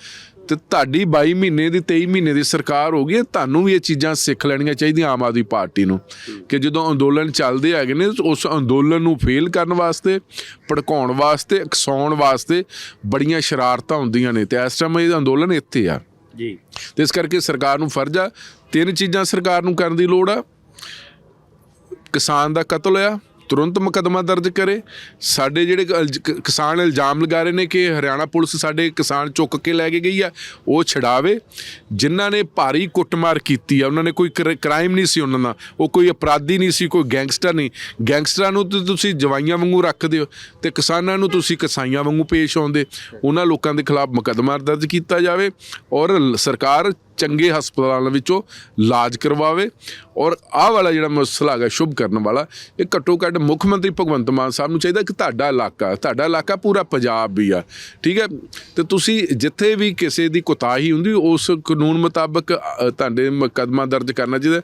ਤੇ ਤੁਹਾਡੀ 22 ਮਹੀਨੇ ਦੀ 23 ਮਹੀਨੇ ਦੀ ਸਰਕਾਰ ਹੋ ਗਈ ਤੁਹਾਨੂੰ ਵੀ ਇਹ ਚੀਜ਼ਾਂ ਸਿੱਖ ਲੈਣੀਆਂ ਚਾਹੀਦੀਆਂ ਆਮ ਆਦਮੀ ਪਾਰਟੀ ਨੂੰ। ਕਿ ਜਦੋਂ ਅੰਦੋਲਨ ਚੱਲਦੇ ਹੈਗੇ ਨੇ ਉਸ ਅੰਦੋਲਨ ਨੂੰ ਫੇਲ ਕਰਨ ਵਾਸਤੇ ਭੜਕਾਉਣ ਵਾਸਤੇ ਉਕਸਾਉਣ ਵਾਸਤੇ ਬੜੀਆਂ ਸ਼ਰਾਰਤਾਂ ਹੁੰਦੀਆਂ ਨੇ ਤੇ ਇਸ ਟਾਈਮ ਇਹ ਅੰਦੋਲਨ ਇੱਥੇ ਆ। ਜੀ। ਤੇ ਇਸ ਕਰਕੇ ਸਰਕਾਰ ਨੂੰ ਫਰਜ਼ ਆ ਤਿੰਨ ਚੀਜ਼ਾਂ ਸਰਕਾਰ ਨੂੰ ਕਰਨ ਦੀ ਲੋੜ ਆ। ਕਿਸਾਨ ਦਾ ਕਤਲ ਹੋਇਆ ਤੁਰੰਤ ਮੁਕੱਦਮਾ ਦਰਜ ਕਰੇ। ਸਾਡੇ ਜਿਹੜੇ ਕਿਸਾਨ ਇਲਜ਼ਾਮ ਲਗਾ ਰਹੇ ਨੇ ਕਿ ਹਰਿਆਣਾ ਪੁਲਿਸ ਸਾਡੇ ਕਿਸਾਨ ਚੁੱਕ ਕੇ ਲੈ ਕੇ ਗਈ ਆ, ਉਹ ਛਡਾਵੇ। ਜਿਨ੍ਹਾਂ ਨੇ ਭਾਰੀ ਕੁੱਟਮਾਰ ਕੀਤੀ ਆ, ਉਹਨਾਂ ਨੇ ਕੋਈ ਕ੍ਰਾਈਮ ਨਹੀਂ ਸੀ ਉਹਨਾਂ ਦਾ। ਉਹ ਕੋਈ ਅਪਰਾਧੀ ਨਹੀਂ ਸੀ, ਕੋਈ ਗੈਂਗਸਟਰ ਨਹੀਂ। ਗੈਂਗਸਟਰਾਂ ਨੂੰ ਤੇ ਤੁਸੀਂ ਜਵਾਈਆਂ ਵਾਂਗੂ ਰੱਖਦੇ ਹੋ ਤੇ ਕਿਸਾਨਾਂ ਨੂੰ ਤੁਸੀਂ ਕਸਾਈਆਂ ਵਾਂਗੂ ਪੇਸ਼ ਆਉਂਦੇ। ਉਹਨਾਂ ਲੋਕਾਂ ਦੇ ਖਿਲਾਫ ਮੁਕੱਦਮਾ ਦਰਜ ਕੀਤਾ ਜਾਵੇ ਔਰ ਸਰਕਾਰ ਚੰਗੇ ਹਸਪਤਾਲਾਂ ਵਿੱਚੋਂ ਇਲਾਜ ਕਰਵਾਵੇ। ਔਰ ਆਹ ਵਾਲਾ ਜਿਹੜਾ ਮਸਲਾ ਹੈਗਾ, ਸ਼ੁਭ ਕਰਨ ਵਾਲਾ, ਇਹ ਘੱਟੋ ਘੱਟ ਮੁੱਖ ਮੰਤਰੀ ਭਗਵੰਤ ਮਾਨ ਸਾਹਿਬ ਨੂੰ ਚਾਹੀਦਾ ਕਿ ਤੁਹਾਡਾ ਇਲਾਕਾ ਤੁਹਾਡਾ ਇਲਾਕਾ ਪੂਰਾ ਪੰਜਾਬ ਵੀ ਆ, ਠੀਕ ਹੈ? ਤੇ ਤੁਸੀਂ ਜਿੱਥੇ ਵੀ ਕਿਸੇ ਦੀ ਕੁਤਾਹੀ ਹੁੰਦੀ, ਉਸ ਕਾਨੂੰਨ ਮੁਤਾਬਕ ਤੁਹਾਡੇ ਮੁਕੱਦਮਾ ਦਰਜ ਕਰਨਾ ਚਾਹੀਦਾ।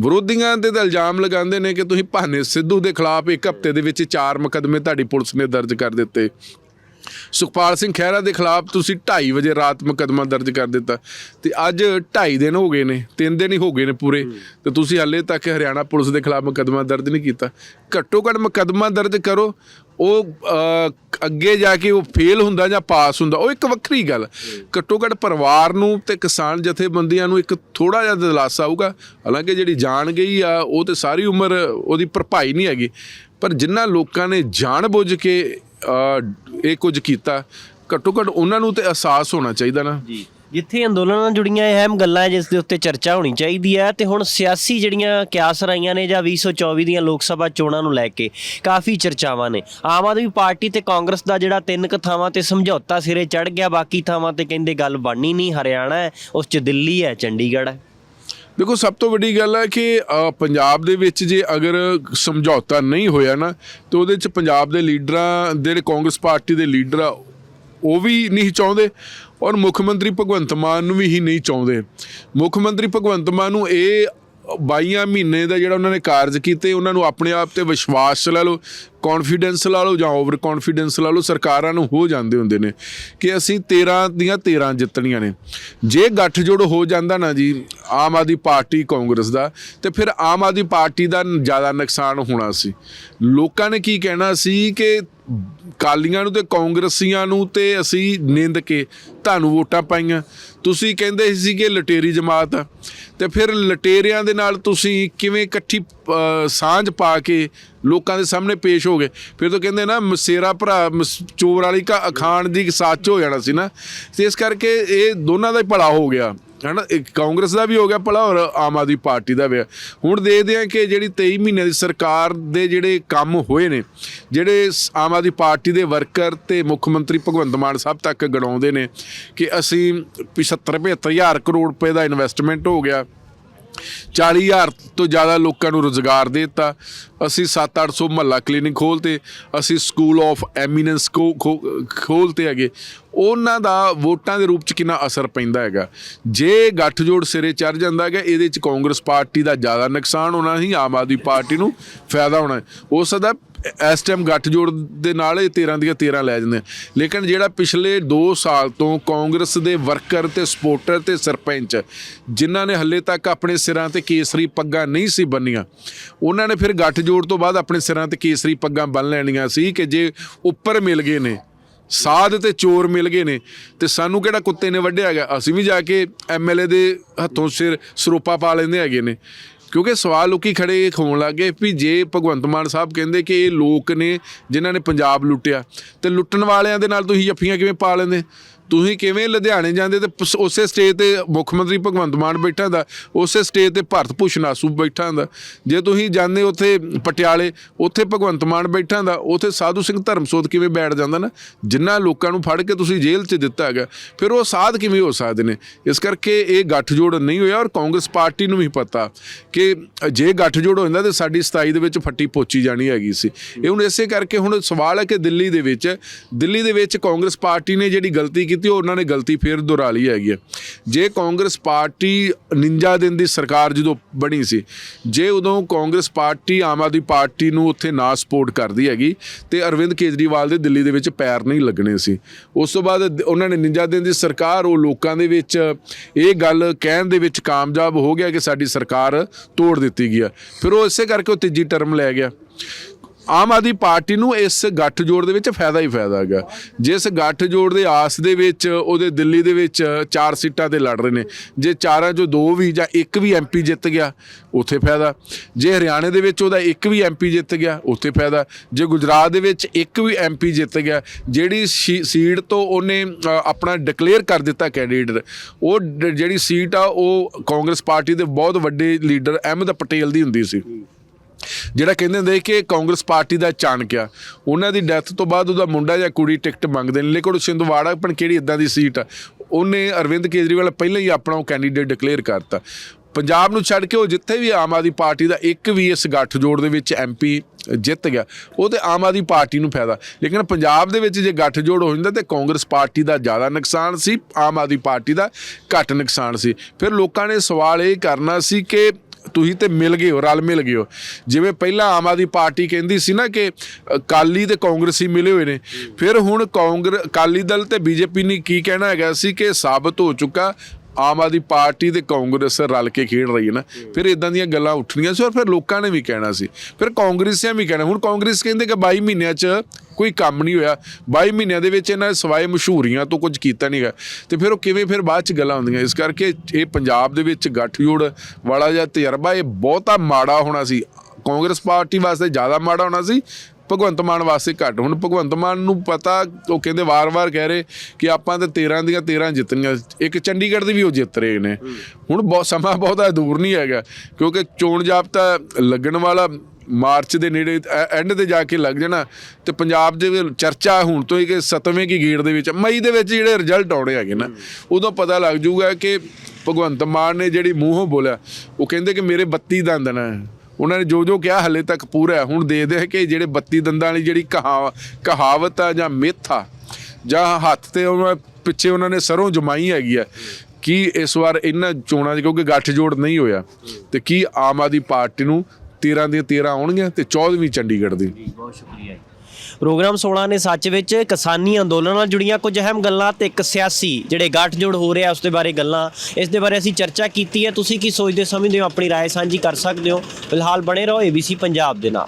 ਵਿਰੋਧੀਆਂ ਦੇ ਤਾਂ ਇਲਜ਼ਾਮ ਲਗਾਉਂਦੇ ਨੇ ਕਿ ਤੁਸੀਂ ਭਾਨੇ ਸਿੱਧੂ ਦੇ ਖਿਲਾਫ ਇੱਕ ਹਫ਼ਤੇ ਦੇ ਵਿੱਚ ਚਾਰ ਮੁਕੱਦਮੇ ਤੁਹਾਡੀ ਪੁਲਿਸ ਨੇ ਦਰਜ ਕਰ ਦਿੱਤੇ। ਸੁਖਪਾਲ ਸਿੰਘ ਖਹਿਰਾ ਦੇ ਖਿਲਾਫ ਤੁਸੀਂ 2:30 ਵਜੇ ਰਾਤ ਮੁਕੱਦਮਾ ਦਰਜ ਕਰ ਦਿੱਤਾ। ਤੇ ਅੱਜ 2.5 ਦਿਨ ਹੋ ਗਏ ਨੇ 3 ਦਿਨ ਹੀ ਹੋ ਗਏ ਨੇ ਪੂਰੇ। ਤੇ ਤੁਸੀਂ ਹਾਲੇ ਤੱਕ ਹਰਿਆਣਾ ਪੁਲਿਸ ਦੇ ਖਿਲਾਫ ਮੁਕੱਦਮਾ ਦਰਜ ਨਹੀਂ ਕੀਤਾ। ਘੱਟੋ ਘੱਟ ਮੁਕੱਦਮਾ ਦਰਜ ਕਰੋ। ਉਹ ਅੱਗੇ ਜਾ ਕੇ ਉਹ ਫੇਲ ਹੁੰਦਾ ਜਾਂ ਪਾਸ ਹੁੰਦਾ ਉਹ ਇੱਕ ਵੱਖਰੀ ਗੱਲ। ਘੱਟੋ ਘੱਟ ਪਰਿਵਾਰ ਨੂੰ ਤੇ ਕਿਸਾਨ ਜਥੇਬੰਦੀਆਂ ਨੂੰ ਇੱਕ ਥੋੜਾ ਜਿਹਾ ਦਿਲਾਸਾ ਆਊਗਾ। ਹਾਲਾਂਕਿ ਜਿਹੜੀ ਜਾਨ ਗਈ ਆ ਉਹ ਤੇ ਸਾਰੀ ਉਮਰ ਉਹਦੀ ਭਰਪਾਈ ਨਹੀਂ ਹੈਗੀ। ਪਰ ਜਿਨ੍ਹਾਂ ਲੋਕਾਂ ਨੇ ਜਾਣ ਬੁੱਝ ਕੇ ਇਹ ਕੁਝ ਕੀਤਾ। ਘੱਟੋ ਘੱਟ ਉਹਨਾਂ ਨੂੰ ਤੇ ਅਹਿਸਾਸ ਹੋਣਾ ਚਾਹੀਦਾ ਨਾ। ਜੀ। ਜਿੱਥੇ ਅੰਦੋਲਨ ਨਾਲ ਜੁੜੀਆਂ, ਇਹ ਅਹਿਮ ਗੱਲਾਂ ਜਿਸ ਦੇ ਉੱਤੇ ਚਰਚਾ ਹੋਣੀ ਚਾਹੀਦੀ ਹੈ ਤੇ ਹੁਣ ਸਿਆਸੀ ਜਿਹੜੀਆਂ ਕਿਆਸ ਰਾਈਆਂ ਨੇ ਜਾਂ 2024 ਦੀਆਂ ਲੋਕ ਸਭਾ ਚੋਣਾਂ ਨੂੰ ਲੈ ਕੇ ਕਾਫੀ ਚਰਚਾਵਾਂ ਨੇ। ਆਮ ਆਦਮੀ ਪਾਰਟੀ ਤੇ ਕਾਂਗਰਸ ਦਾ ਜਿਹੜਾ ਤਿੰਨ ਕੁ ਥਾਵਾਂ ਤੇ ਸਮਝੌਤਾ ਸਿਰੇ ਚੜ ਗਿਆ, ਬਾਕੀ ਥਾਵਾਂ ਤੇ ਕਹਿੰਦੇ ਗੱਲ ਬਣਨੀ ਨਹੀਂ, ਹਰਿਆਣਾ ਹੈ, ਉਸ 'ਚ ਦਿੱਲੀ ਹੈ, ਚੰਡੀਗੜ੍ਹ ਹੈ। ਦੇਖੋ, ਸਭ ਤੋਂ ਵੱਡੀ ਗੱਲ ਹੈ ਕਿ ਪੰਜਾਬ ਦੇ ਵਿੱਚ ਜੇ ਅਗਰ ਸਮਝੌਤਾ ਨਹੀਂ ਹੋਇਆ ਨਾ, ਤੇ ਉਹਦੇ ਚ ਪੰਜਾਬ ਦੇ ਲੀਡਰਾਂ, ਜਿਹੜੇ ਕਾਂਗਰਸ ਪਾਰਟੀ ਦੇ ਲੀਡਰ ਆ, ਉਹ ਵੀ ਨਹੀਂ ਚਾਹੁੰਦੇ ਔਰ ਮੁੱਖ ਮੰਤਰੀ ਭਗਵੰਤ ਮਾਨ ਨੂੰ ਵੀ ਹੀ ਨਹੀਂ ਚਾਹੁੰਦੇ। ਮੁੱਖ ਮੰਤਰੀ ਭਗਵੰਤ ਮਾਨ ਨੂੰ ਇਹ 22 ਮਹੀਨੇ ਦਾ ਜਿਹੜਾ ਉਹਨਾਂ ਨੇ ਕਾਰਜ ਕੀਤੇ, ਉਹਨਾਂ ਨੂੰ ਆਪਣੇ ਆਪ ਤੇ ਵਿਸ਼ਵਾਸ ਲਾ ਲਓ ਕੌਨਫੀਡੈਂਸ ਲਾ ਲਓ ਜਾਂ ਓਵਰ ਕੌਨਫੀਡੈਂਸ ਲਾ ਲਓ, ਸਰਕਾਰਾਂ ਨੂੰ ਹੋ ਜਾਂਦੇ ਹੁੰਦੇ ਨੇ ਕਿ ਅਸੀਂ 13 ਦੀਆਂ 13 ਜਿੱਤਣੀਆਂ ਨੇ। ਜੇ ਗੱਠਜੋੜ ਹੋ ਜਾਂਦਾ ਨਾ ਜੀ, ਆਮ ਆਦਮੀ ਪਾਰਟੀ, ਕਾਂਗਰਸ ਦਾ, ਤੇ ਫਿਰ ਆਮ ਆਦਮੀ ਪਾਰਟੀ ਦਾ ਜ਼ਿਆਦਾ ਨੁਕਸਾਨ ਹੋਣਾ ਸੀ। ਲੋਕਾਂ ਨੇ ਕੀ ਕਹਿਣਾ ਸੀ ਕਿ ਕਾਲੀਆਂ ਨੂੰ ਤੇ ਕਾਂਗਰਸੀਆਂ ਨੂੰ ਤੇ ਅਸੀਂ ਨਿੰਦ ਕੇ ਤੁਹਾਨੂੰ ਵੋਟਾਂ ਪਾਈਆਂ। ਤੁਸੀਂ ਕਹਿੰਦੇ ਸੀ ਕਿ ਲਟੇਰੀ ਜਮਾਤ ਆ। ਤੇ ਫਿਰ ਲਟੇਰਿਆਂ ਦੇ ਨਾਲ ਤੁਸੀਂ ਕਿਵੇਂ ਇਕੱਠੀ ਸਾਂਝ ਪਾ ਕੇ ਲੋਕਾਂ ਦੇ ਸਾਹਮਣੇ ਪੇਸ਼ ਹੋ ਗਏ? ਫਿਰ ਤਾਂ ਕਹਿੰਦੇ ਨਾ, ਮਸੇਰਾ ਭਰਾ, ਮਸ- ਚੋਰ ਵਾਲੀ ਕਾ ਅਖਾਣ ਦੀ ਸੱਚ ਹੋ ਜਾਣਾ ਸੀ ਨਾ। ਤੇ ਇਸ ਕਰਕੇ ਇਹ ਦੋਨਾਂ ਦਾ ਹੀ ਭਲਾ ਹੋ ਗਿਆ। ਹਨਾ, ਇੱਕ ਕਾਂਗਰਸ ਦਾ ਵੀ ਹੋ ਗਿਆ ਭਲਾ ਔਰ ਆਮ ਆਦਮੀ ਪਾਰਟੀ ਦਾ ਵੀ ਹੋਇਆ। ਹੁਣ ਦੇਖਦੇ ਆ ਕਿ ਜਿਹੜੀ 23 ਮਹੀਨਿਆਂ ਦੀ ਸਰਕਾਰ ਦੇ ਜਿਹੜੇ ਕੰਮ ਹੋਏ ਨੇ, ਜਿਹੜੇ ਸ- ਆਮ ਆਦਮੀ ਪਾਰਟੀ ਦੇ ਵਰਕਰ ਤੇ ਮੁੱਖ ਮੰਤਰੀ ਭਗਵੰਤ ਮਾਨ ਸਾਹਿਬ ਤੱਕ ਗਣਾਉਂਦੇ ਨੇ ਕਿ ਅਸੀਂ 75 75000 ਕਰੋੜ ਰੁਪਏ ਦਾ ਇਨਵੈਸਟਮੈਂਟ ਹੋ ਗਿਆ 40000 ਤੋਂ ਜ਼ਿਆਦਾ ਲੋਕਾਂ ਨੂੰ ਰੋਜ਼ਗਾਰ ਦੇ ਦਿੱਤਾ ਅਸੀਂ 7-800 ਮਹੱਲਾ ਕਲੀਨਿਕ ਖੋਲਤੇ ਅਸੀਂ ਸਕੂਲ ਆਫ ਐਮੀਨੈਂਸ ਖੋਲਤੇ ਹੈਗੇ। ਉਹਨਾਂ ਦਾ ਵੋਟਾਂ ਦੇ ਰੂਪ ਚ ਕਿੰਨਾ ਅਸਰ ਪੈਂਦਾ ਹੈਗਾ। ਜੇ ਗੱਠਜੋੜ ਸਿਰੇ ਚੜ ਜਾਂਦਾ ਹੈਗਾ, ਇਹਦੇ ਚ ਕਾਂਗਰਸ ਪਾਰਟੀ ਦਾ ਜ਼ਿਆਦਾ ਨੁਕਸਾਨ ਹੋਣਾ ਸੀ ਆਮ ਆਦਮੀ ਪਾਰਟੀ ਨੂੰ ਫਾਇਦਾ ਹੋਣਾ ਹੋ। ਸਕਦਾ ਇਸ ਟਾਈਮ ਗੱਠਜੋੜ ਦੇ ਨਾਲ ਇਹ 13 ਦੀਆਂ 13 ਲੈ ਜਾਂਦੇ ਲੇਕਿਨ ਜਿਹੜਾ ਪਿਛਲੇ 2 ਸਾਲ ਤੋਂ ਕਾਂਗਰਸ ਦੇ ਵਰਕਰ ਤੇ ਸਪੋਰਟਰ ਤੇ ਸਰਪੰਚ, ਜਿਨ੍ਹਾਂ ਨੇ ਹੱਲੇ ਤੱਕ ਆਪਣੇ ਸਿਰਾਂ ਤੇ ਕੇਸਰੀ ਪੱਗਾਂ ਨਹੀਂ ਸੀ ਬੰਨੀਆਂ, ਉਹਨਾਂ ਨੇ ਫਿਰ ਗੱਠਜੋੜ ਤੋਂ ਬਾਅਦ ਆਪਣੇ ਸਿਰਾਂ ਤੇ ਕੇਸਰੀ ਪੱਗਾਂ ਬੰਨ ਲੈਣੀਆਂ ਸੀ ਕਿ ਜੇ ਉੱਪਰ ਮਿਲ ਗਏ ਨੇ, ਸਾਧ ਤੇ ਚੋਰ ਮਿਲ ਗਏ ਨੇ, ਤੇ ਸਾਨੂੰ ਕਿਹੜਾ ਕੁੱਤੇ ਨੇ ਵੱਢਿਆ ਹੈਗਾ ਅਸੀਂ ਵੀ ਜਾ ਕੇ ਐਮਐਲਏ ਦੇ ਹੱਥੋਂ ਸਿਰ ਸਰੋਪਾ ਪਾ ਲੈਂਦੇ ਹੈਗੇ ਨੇ। ਕਿਉਂਕਿ ਸਵਾਲ ਲੋਕੀ ਖੜੇ ਹੋਣ ਲੱਗੇ ਵੀ ਜੇ ਭਗਵੰਤ ਮਾਨ ਸਾਹਿਬ ਕਹਿੰਦੇ ਕਿ ਇਹ ਲੋਕ ਨੇ ਜਿਨ੍ਹਾਂ ਨੇ ਪੰਜਾਬ ਲੁੱਟਿਆ, ਤੇ ਲੁੱਟਣ ਵਾਲਿਆਂ ਦੇ ਨਾਲ ਤੁਸੀਂ ਜੱਫੀਆਂ ਕਿਵੇਂ ਪਾ ਲੈਂਦੇ? ਤੁਸੀਂ ਕਿਵੇਂ ਲੁਧਿਆਣੇ ਜਾਂਦੇ ਤੇ ਪਸ- ਉਸੇ ਸਟੇਜ ਤੇ ਮੁੱਖ ਮੰਤਰੀ ਭਗਵੰਤ ਮਾਨ ਬੈਠਾ ਦਾ ਉਸੇ ਸਟੇਜ ਤੇ ਭਾਰਤ ਭੂਸ਼ਣ ਆਸੂ ਬੈਠਾ ਦਾ ਜੇ ਤੁਸੀਂ ਜਾਂਦੇ ਉੱਥੇ ਪਟਿਆਲੇ, ਉੱਥੇ ਭਗਵੰਤ ਮਾਨ ਬੈਠਾ ਦਾ ਉੱਥੇ ਸਾਧੂ ਸਿੰਘ ਧਰਮਸੋਤ ਕਿਵੇਂ ਬੈਠ ਜਾਂਦਾ ਨਾ? ਜਿੰਨਾ ਲੋਕਾਂ ਨੂੰ ਫੜ ਕੇ ਤੁਸੀਂ ਜੇਲ੍ਹ 'ਚ ਦਿੱਤਾ ਹੈਗਾ, ਫਿਰ ਉਹ ਸਾਧ ਕਿਵੇਂ ਹੋ ਸਕਦੇ ਨੇ? ਇਸ ਕਰਕੇ ਇਹ ਗੱਠਜੋੜ ਨਹੀਂ ਹੋਇਆ ਔਰ ਕਾਂਗਰਸ ਪਾਰਟੀ ਨੂੰ ਵੀ ਪਤਾ ਕਿ ਜੇ ਗੱਠਜੋੜ ਹੋ ਜਾਂਦਾ ਤੇ ਸਾਡੀ 27 ਦੇ ਵਿੱਚ ਫੱਟੀ ਪੋਚੀ ਜਾਣੀ ਹੈਗੀ ਸੀ। ਇਹ ਹੁਣ ਇਸੇ ਕਰਕੇ ਹੁਣ ਸਵਾਲ ਹੈ ਕਿ ਦਿੱਲੀ ਦੇ ਵਿੱਚ, ਦਿੱਲੀ ਦੇ ਵਿੱਚ ਕਾਂਗਰਸ ਪਾਰਟੀ ਨੇ ਜਿਹੜੀ ਗਲਤੀ ਕੀਤੀ ਉਹ ਉਹਨਾਂ ਨੇ ਗਲਤੀ ਫੇਰ ਦੁਹਰਾ ਲਈ ਹੈਗੀ ਹੈ ਜੇ ਕਾਂਗਰਸ ਪਾਰਟੀ 49 ਦਿਨ ਦੀ ਸਰਕਾਰ ਜਦੋਂ ਬਣੀ ਸੀ, ਜੇ ਉਦੋਂ ਕਾਂਗਰਸ ਪਾਰਟੀ ਆਮ ਆਦਮੀ ਪਾਰਟੀ ਨੂੰ ਉੱਥੇ ਨਾ ਸਪੋਰਟ ਕਰਦੀ ਹੈਗੀ ਤੇ ਅਰਵਿੰਦ ਕੇਜਰੀਵਾਲ ਦੇ ਦਿੱਲੀ ਦੇ ਵਿੱਚ ਪੈਰ ਨਹੀਂ ਲੱਗਣੇ ਸੀ। ਉਸ ਤੋਂ ਬਾਅਦ ਉਹਨਾਂ ਨੇ 49 ਦਿਨ ਦੀ ਸਰਕਾਰ, ਉਹ ਲੋਕਾਂ ਦੇ ਵਿੱਚ ਇਹ ਗੱਲ ਕਹਿਣ ਦੇ ਵਿੱਚ ਕਾਮਯਾਬ ਹੋ ਗਿਆ ਕਿ ਸਾਡੀ ਸਰਕਾਰ ਤੋੜ ਦਿੱਤੀ ਗਈ ਹੈ ਫਿਰ ਉਹ ਇਸੇ ਕਰਕੇ ਉਹ ਤੀਜੀ ਟਰਮ ਲੈ ਗਿਆ। ਆਮ ਆਦਮੀ ਪਾਰਟੀ ਨੂੰ ਇਸ ਗੱਠਜੋੜ ਦੇ ਵਿੱਚ ਫਾਇਦਾ ਹੀ ਫਾਇਦਾ ਹੈਗਾ। ਜਿਸ ਗੱਠਜੋੜ ਦੇ ਆਸ ਦੇ ਵਿੱਚ, ਉਹਦੇ ਦਿੱਲੀ ਦੇ ਵਿੱਚ ਚਾਰ ਸੀਟਾਂ ਤੇ ਲੜ ਰਹੇ ਨੇ। ਜੇ ਚਾਰਾਂ ਚੋਂ ਦੋ ਵੀ ਜਾਂ ਇੱਕ ਵੀ ਐਮਪੀ ਜਿੱਤ ਗਿਆ, ਉੱਥੇ ਫਾਇਦਾ। ਜੇ ਹਰਿਆਣੇ ਦੇ ਵਿੱਚ ਉਹਦਾ ਇੱਕ ਵੀ ਐਮਪੀ ਜਿੱਤ ਗਿਆ, ਉੱਥੇ ਫਾਇਦਾ। ਜੇ ਗੁਜਰਾਤ ਦੇ ਵਿੱਚ ਇੱਕ ਵੀ ਐਮਪੀ ਜਿੱਤ ਗਿਆ, ਜਿਹੜੀ ਸ਼ੀ- ਸੀਟ ਤੋਂ ਉਹਨੇ ਆਪਣਾ ਡਿਕਲੇਅਰ ਕਰ ਦਿੱਤਾ ਕੈਂਡੀਡੇਟ, ਉਹ ਡ- ਜਿਹੜੀ ਸੀਟ ਆ, ਉਹ ਕਾਂਗਰਸ ਪਾਰਟੀ ਦੇ ਬਹੁਤ ਵੱਡੇ ਲੀਡਰ ਅਹਿਮਦ ਪਟੇਲ ਦੀ ਹੁੰਦੀ ਸੀ। ਜਿਹੜਾ ਕਹਿੰਦੇ ਹੁੰਦੇ ਕਿ ਕਾਂਗਰਸ ਪਾਰਟੀ ਦਾ ਚਾਣਕਿਆ, ਉਹਨਾਂ ਦੀ ਡੈਥ ਤੋਂ ਬਾਅਦ ਉਹਦਾ ਮੁੰਡਾ ਜਾਂ ਕੁੜੀ ਟਿਕਟ ਮੰਗਦੇ ਨੇ। ਲੇਕਿਨ ਉਹ ਸਿੰਧਵਾੜਾ ਪਣ ਕਿਹੜੀ ਇਦਾਂ ਦੀ ਸੀਟ ਆ? ਉਹਨੇ ਅਰਵਿੰਦ ਕੇਜਰੀਵਾਲ ਪਹਿਲਾਂ ਹੀ ਆਪਣਾ ਉਹ ਕੈਂਡੀਡੇਟ ਡਿਕਲੇਅਰ ਕਰਤਾ। ਪੰਜਾਬ ਨੂੰ ਛੱਡ ਕੇ ਉਹ ਜਿੱਥੇ ਵੀ ਆਮ ਆਦਮੀ ਪਾਰਟੀ ਦਾ ਇੱਕ ਵੀ ਇਸ ਗੱਠਜੋੜ ਦੇ ਵਿੱਚ ਐਮਪੀ ਜਿੱਤ ਗਿਆ, ਉਹ ਤੇ ਆਮ ਆਦਮੀ ਪਾਰਟੀ ਨੂੰ ਫਾਇਦਾ। ਲੇਕਿਨ ਪੰਜਾਬ ਦੇ ਵਿੱਚ ਜੇ ਗੱਠਜੋੜ ਹੋ ਜਾਂਦਾ ਤੇ ਕਾਂਗਰਸ ਪਾਰਟੀ ਦਾ ਜ਼ਿਆਦਾ ਨੁਕਸਾਨ ਸੀ, ਆਮ ਆਦਮੀ ਪਾਰਟੀ ਦਾ ਘੱਟ ਨੁਕਸਾਨ ਸੀ। ਫਿਰ ਲੋਕਾਂ ਨੇ ਸਵਾਲ ਇਹ ਕਰਨਾ ਸੀ ਕਿ ਤੁਸੀਂ ਤੇ ਮਿਲ ਗਏ ਹੋ ਰਲ ਮਿਲ ਗਏ ਹੋ। ਜਿਵੇਂ ਪਹਿਲਾਂ ਆਮ ਆਦਮੀ ਪਾਰਟੀ ਕਹਿੰਦੀ ਸੀ ਨਾ ਕਿ ਅਕਾਲੀ ਤੇ ਕਾਂਗਰਸੀ ਮਿਲੇ ਹੋਏ ਨੇ। ਫਿਰ ਹੁਣ ਕਾਂਗਰਸ ਅਕਾਲੀ ਦਲ ਤੇ ਬੀਜੇਪੀ ਨੇ ਕੀ ਕਹਿਣਾ ਹੈਗਾ ਸੀ ਕਿ ਸਾਬਤ ਹੋ ਚੁੱਕਾ ਆਮ ਆਦਮੀ ਪਾਰਟੀ ਤੇ ਕਾਂਗਰਸ ਰਲ ਕੇ ਖੇਡ ਰਹੀ ਹੈ ਨਾ, ਫਿਰ ਇਦਾਂ ਦੀਆਂ ਗੱਲਾਂ ਉੱਠਣੀਆਂ ਸੀ ਔਰ ਫਿਰ ਲੋਕਾਂ ਨੇ ਵੀ ਕਹਿਣਾ ਸੀ। ਫਿਰ ਕਾਂਗਰਸੀਆਂ ਵੀ ਕਹਿਣਾ, ਹੁਣ ਕਾਂਗਰਸ ਕਹਿੰਦੇ ਕਿ 22 ਮਹੀਨਿਆਂ 'ਚ ਕੋਈ ਕੰਮ ਨਹੀਂ ਹੋਇਆ 22 ਮਹੀਨਿਆਂ ਦੇ ਵਿੱਚ ਇਹਨਾਂ ਨੇ ਸਵਾਏ ਮਸ਼ਹੂਰੀਆਂ ਤੋਂ ਕੁਝ ਕੀਤਾ ਨਹੀਂ ਨਹੀਂਗਾ ਤੇ ਫਿਰ ਉਹ ਕਿਵੇਂ ਫਿਰ ਬਾਅਦ 'ਚ ਗੱਲਾਂ ਹੁੰਦੀਆਂ, ਇਸ ਕਰਕੇ ਇਹ ਪੰਜਾਬ ਦੇ ਵਿੱਚ ਗੱਠਜੋੜ ਵਾਲਾ ਜਿਹਾ ਤਜਰਬਾ, ਇਹ ਬਹੁਤਾ ਮਾੜਾ ਹੋਣਾ ਸੀ। ਕਾਂਗਰਸ ਪਾਰਟੀ ਵਾਸਤੇ ਜ਼ਿਆਦਾ ਮਾੜਾ ਹੋਣਾ ਸੀ ਭਗਵੰਤ ਮਾਨ ਵਾਸਤੇ ਘੱਟ। ਹੁਣ ਭਗਵੰਤ ਮਾਨ ਨੂੰ ਪਤਾ ਉਹ ਕਹਿੰਦੇ ਵਾਰ-ਵਾਰ ਕਹਿ ਰਹੇ ਕਿ ਆਪਾਂ ਤੇ 13 ਦੀਆਂ 13 ਜਿੱਤਣੀਆਂ। ਇੱਕ ਚੰਡੀਗੜ੍ਹ ਦੀ ਵੀ ਉਹ ਜਿੱਤ ਰਹੇ ਨੇ। ਹੁਣ ਬਹੁਤ ਸਮਾਂ ਬਹੁਤਾ ਦੂਰ ਨਹੀਂ ਹੈਗਾ ਕਿਉਂਕਿ ਚੋਣ ਜਾਬਤਾ ਲੱਗਣ ਵਾਲਾ ਮਾਰਚ ਦੇ ਨੇੜੇ ਐਂਡ ਤੇ ਜਾ ਕੇ ਲੱਗ ਜਾਣਾ। ਤੇ ਪੰਜਾਬ ਦੇ ਵਿੱਚ ਚਰਚਾ ਹੁਣ ਤੋਂ ਹੀ ਕਿ 7ਵੇਂ ਕੀ ਗੇੜ ਦੇ ਵਿੱਚ ਮਈ ਦੇ ਵਿੱਚ ਜਿਹੜੇ ਰਿਜ਼ਲਟ ਆਉਣੇ ਹੈਗੇ ਨਾ ਉਦੋਂ ਪਤਾ ਲੱਗ ਜਾਊਗਾ ਕਿ ਭਗਵੰਤ ਮਾਨ ਨੇ ਜਿਹੜੀ ਮੂੰਹੋਂ ਬੋਲਿਆ ਉਹ ਕਹਿੰਦੇ ਕਿ ਮੇਰੇ 32 ਦੰਦ ਨੇ। ਉਹਨਾਂ ਨੇ ਜੋ ਜੋ ਕਿਹਾ, ਹਲੇ ਤੱਕ ਪੂਰਾ ਹੈ। ਹੁਣ ਦੇਖਦੇ ਦੇ ਕਿ ਜਿਹੜੇ 32 ਦੰਦਾਂ ਵਾਲੀ ਜਿਹੜੀ ਕਹਾ, ਕਹਾਵਤ ਆ ਜਾਂ ਮਿੱਥ ਆ, ਜਾਂ ਹੱਥ ਤੇ ਉਹਨਾਂ ਪਿੱਛੇ ਉਹਨਾਂ ਨੇ ਸਰੋਂ ਜਮਾਈ ਹੈਗੀ ਆ, ਕੀ ਇਸ ਵਾਰ ਇਹਨਾਂ ਚੋਣਾਂ 'ਚ, ਕਿਉਂਕਿ ਗੱਠਜੋੜ ਨਹੀਂ ਹੋਇਆ, ਤੇ ਕੀ ਆਮ ਆਦਮੀ ਪਾਰਟੀ ਨੂੰ 13 ਦੀਆਂ 13 ਆਉਣਗੀਆਂ ਤੇ 14ਵੀਂ ਚੰਡੀਗੜ੍ਹ ਦੀ। ਬਹੁਤ ਸ਼ੁਕਰੀਆ ਪ੍ਰੋਗਰਾਮ 16 ਨੇ ਸੱਚ ਵਿੱਚ ਕਿਸਾਨੀ ਅੰਦੋਲਨ ਨਾਲ ਜੁੜੀਆਂ ਕੁਝ ਅਹਿਮ ਗੱਲਾਂ ਤੇ ਇੱਕ ਸਿਆਸੀ ਜਿਹੜੇ ਗੱਠਜੋੜ ਹੋ ਰਿਹਾ ਉਸ ਦੇ ਬਾਰੇ ਗੱਲਾਂ ਇਸ ਦੇ ਬਾਰੇ ਅਸੀਂ ਚਰਚਾ ਕੀਤੀ ਹੈ ਤੁਸੀਂ ਕੀ ਸੋਚਦੇ ਸਮਝਦੇ ਹੋ ਆਪਣੀ رائے ਸਾਂਝੀ ਕਰ ਸਕਦੇ ਹੋ ਫਿਲਹਾਲ ਬਣੇ ਰਹੋ ABC ਪੰਜਾਬ ਦੇ ਨਾਲ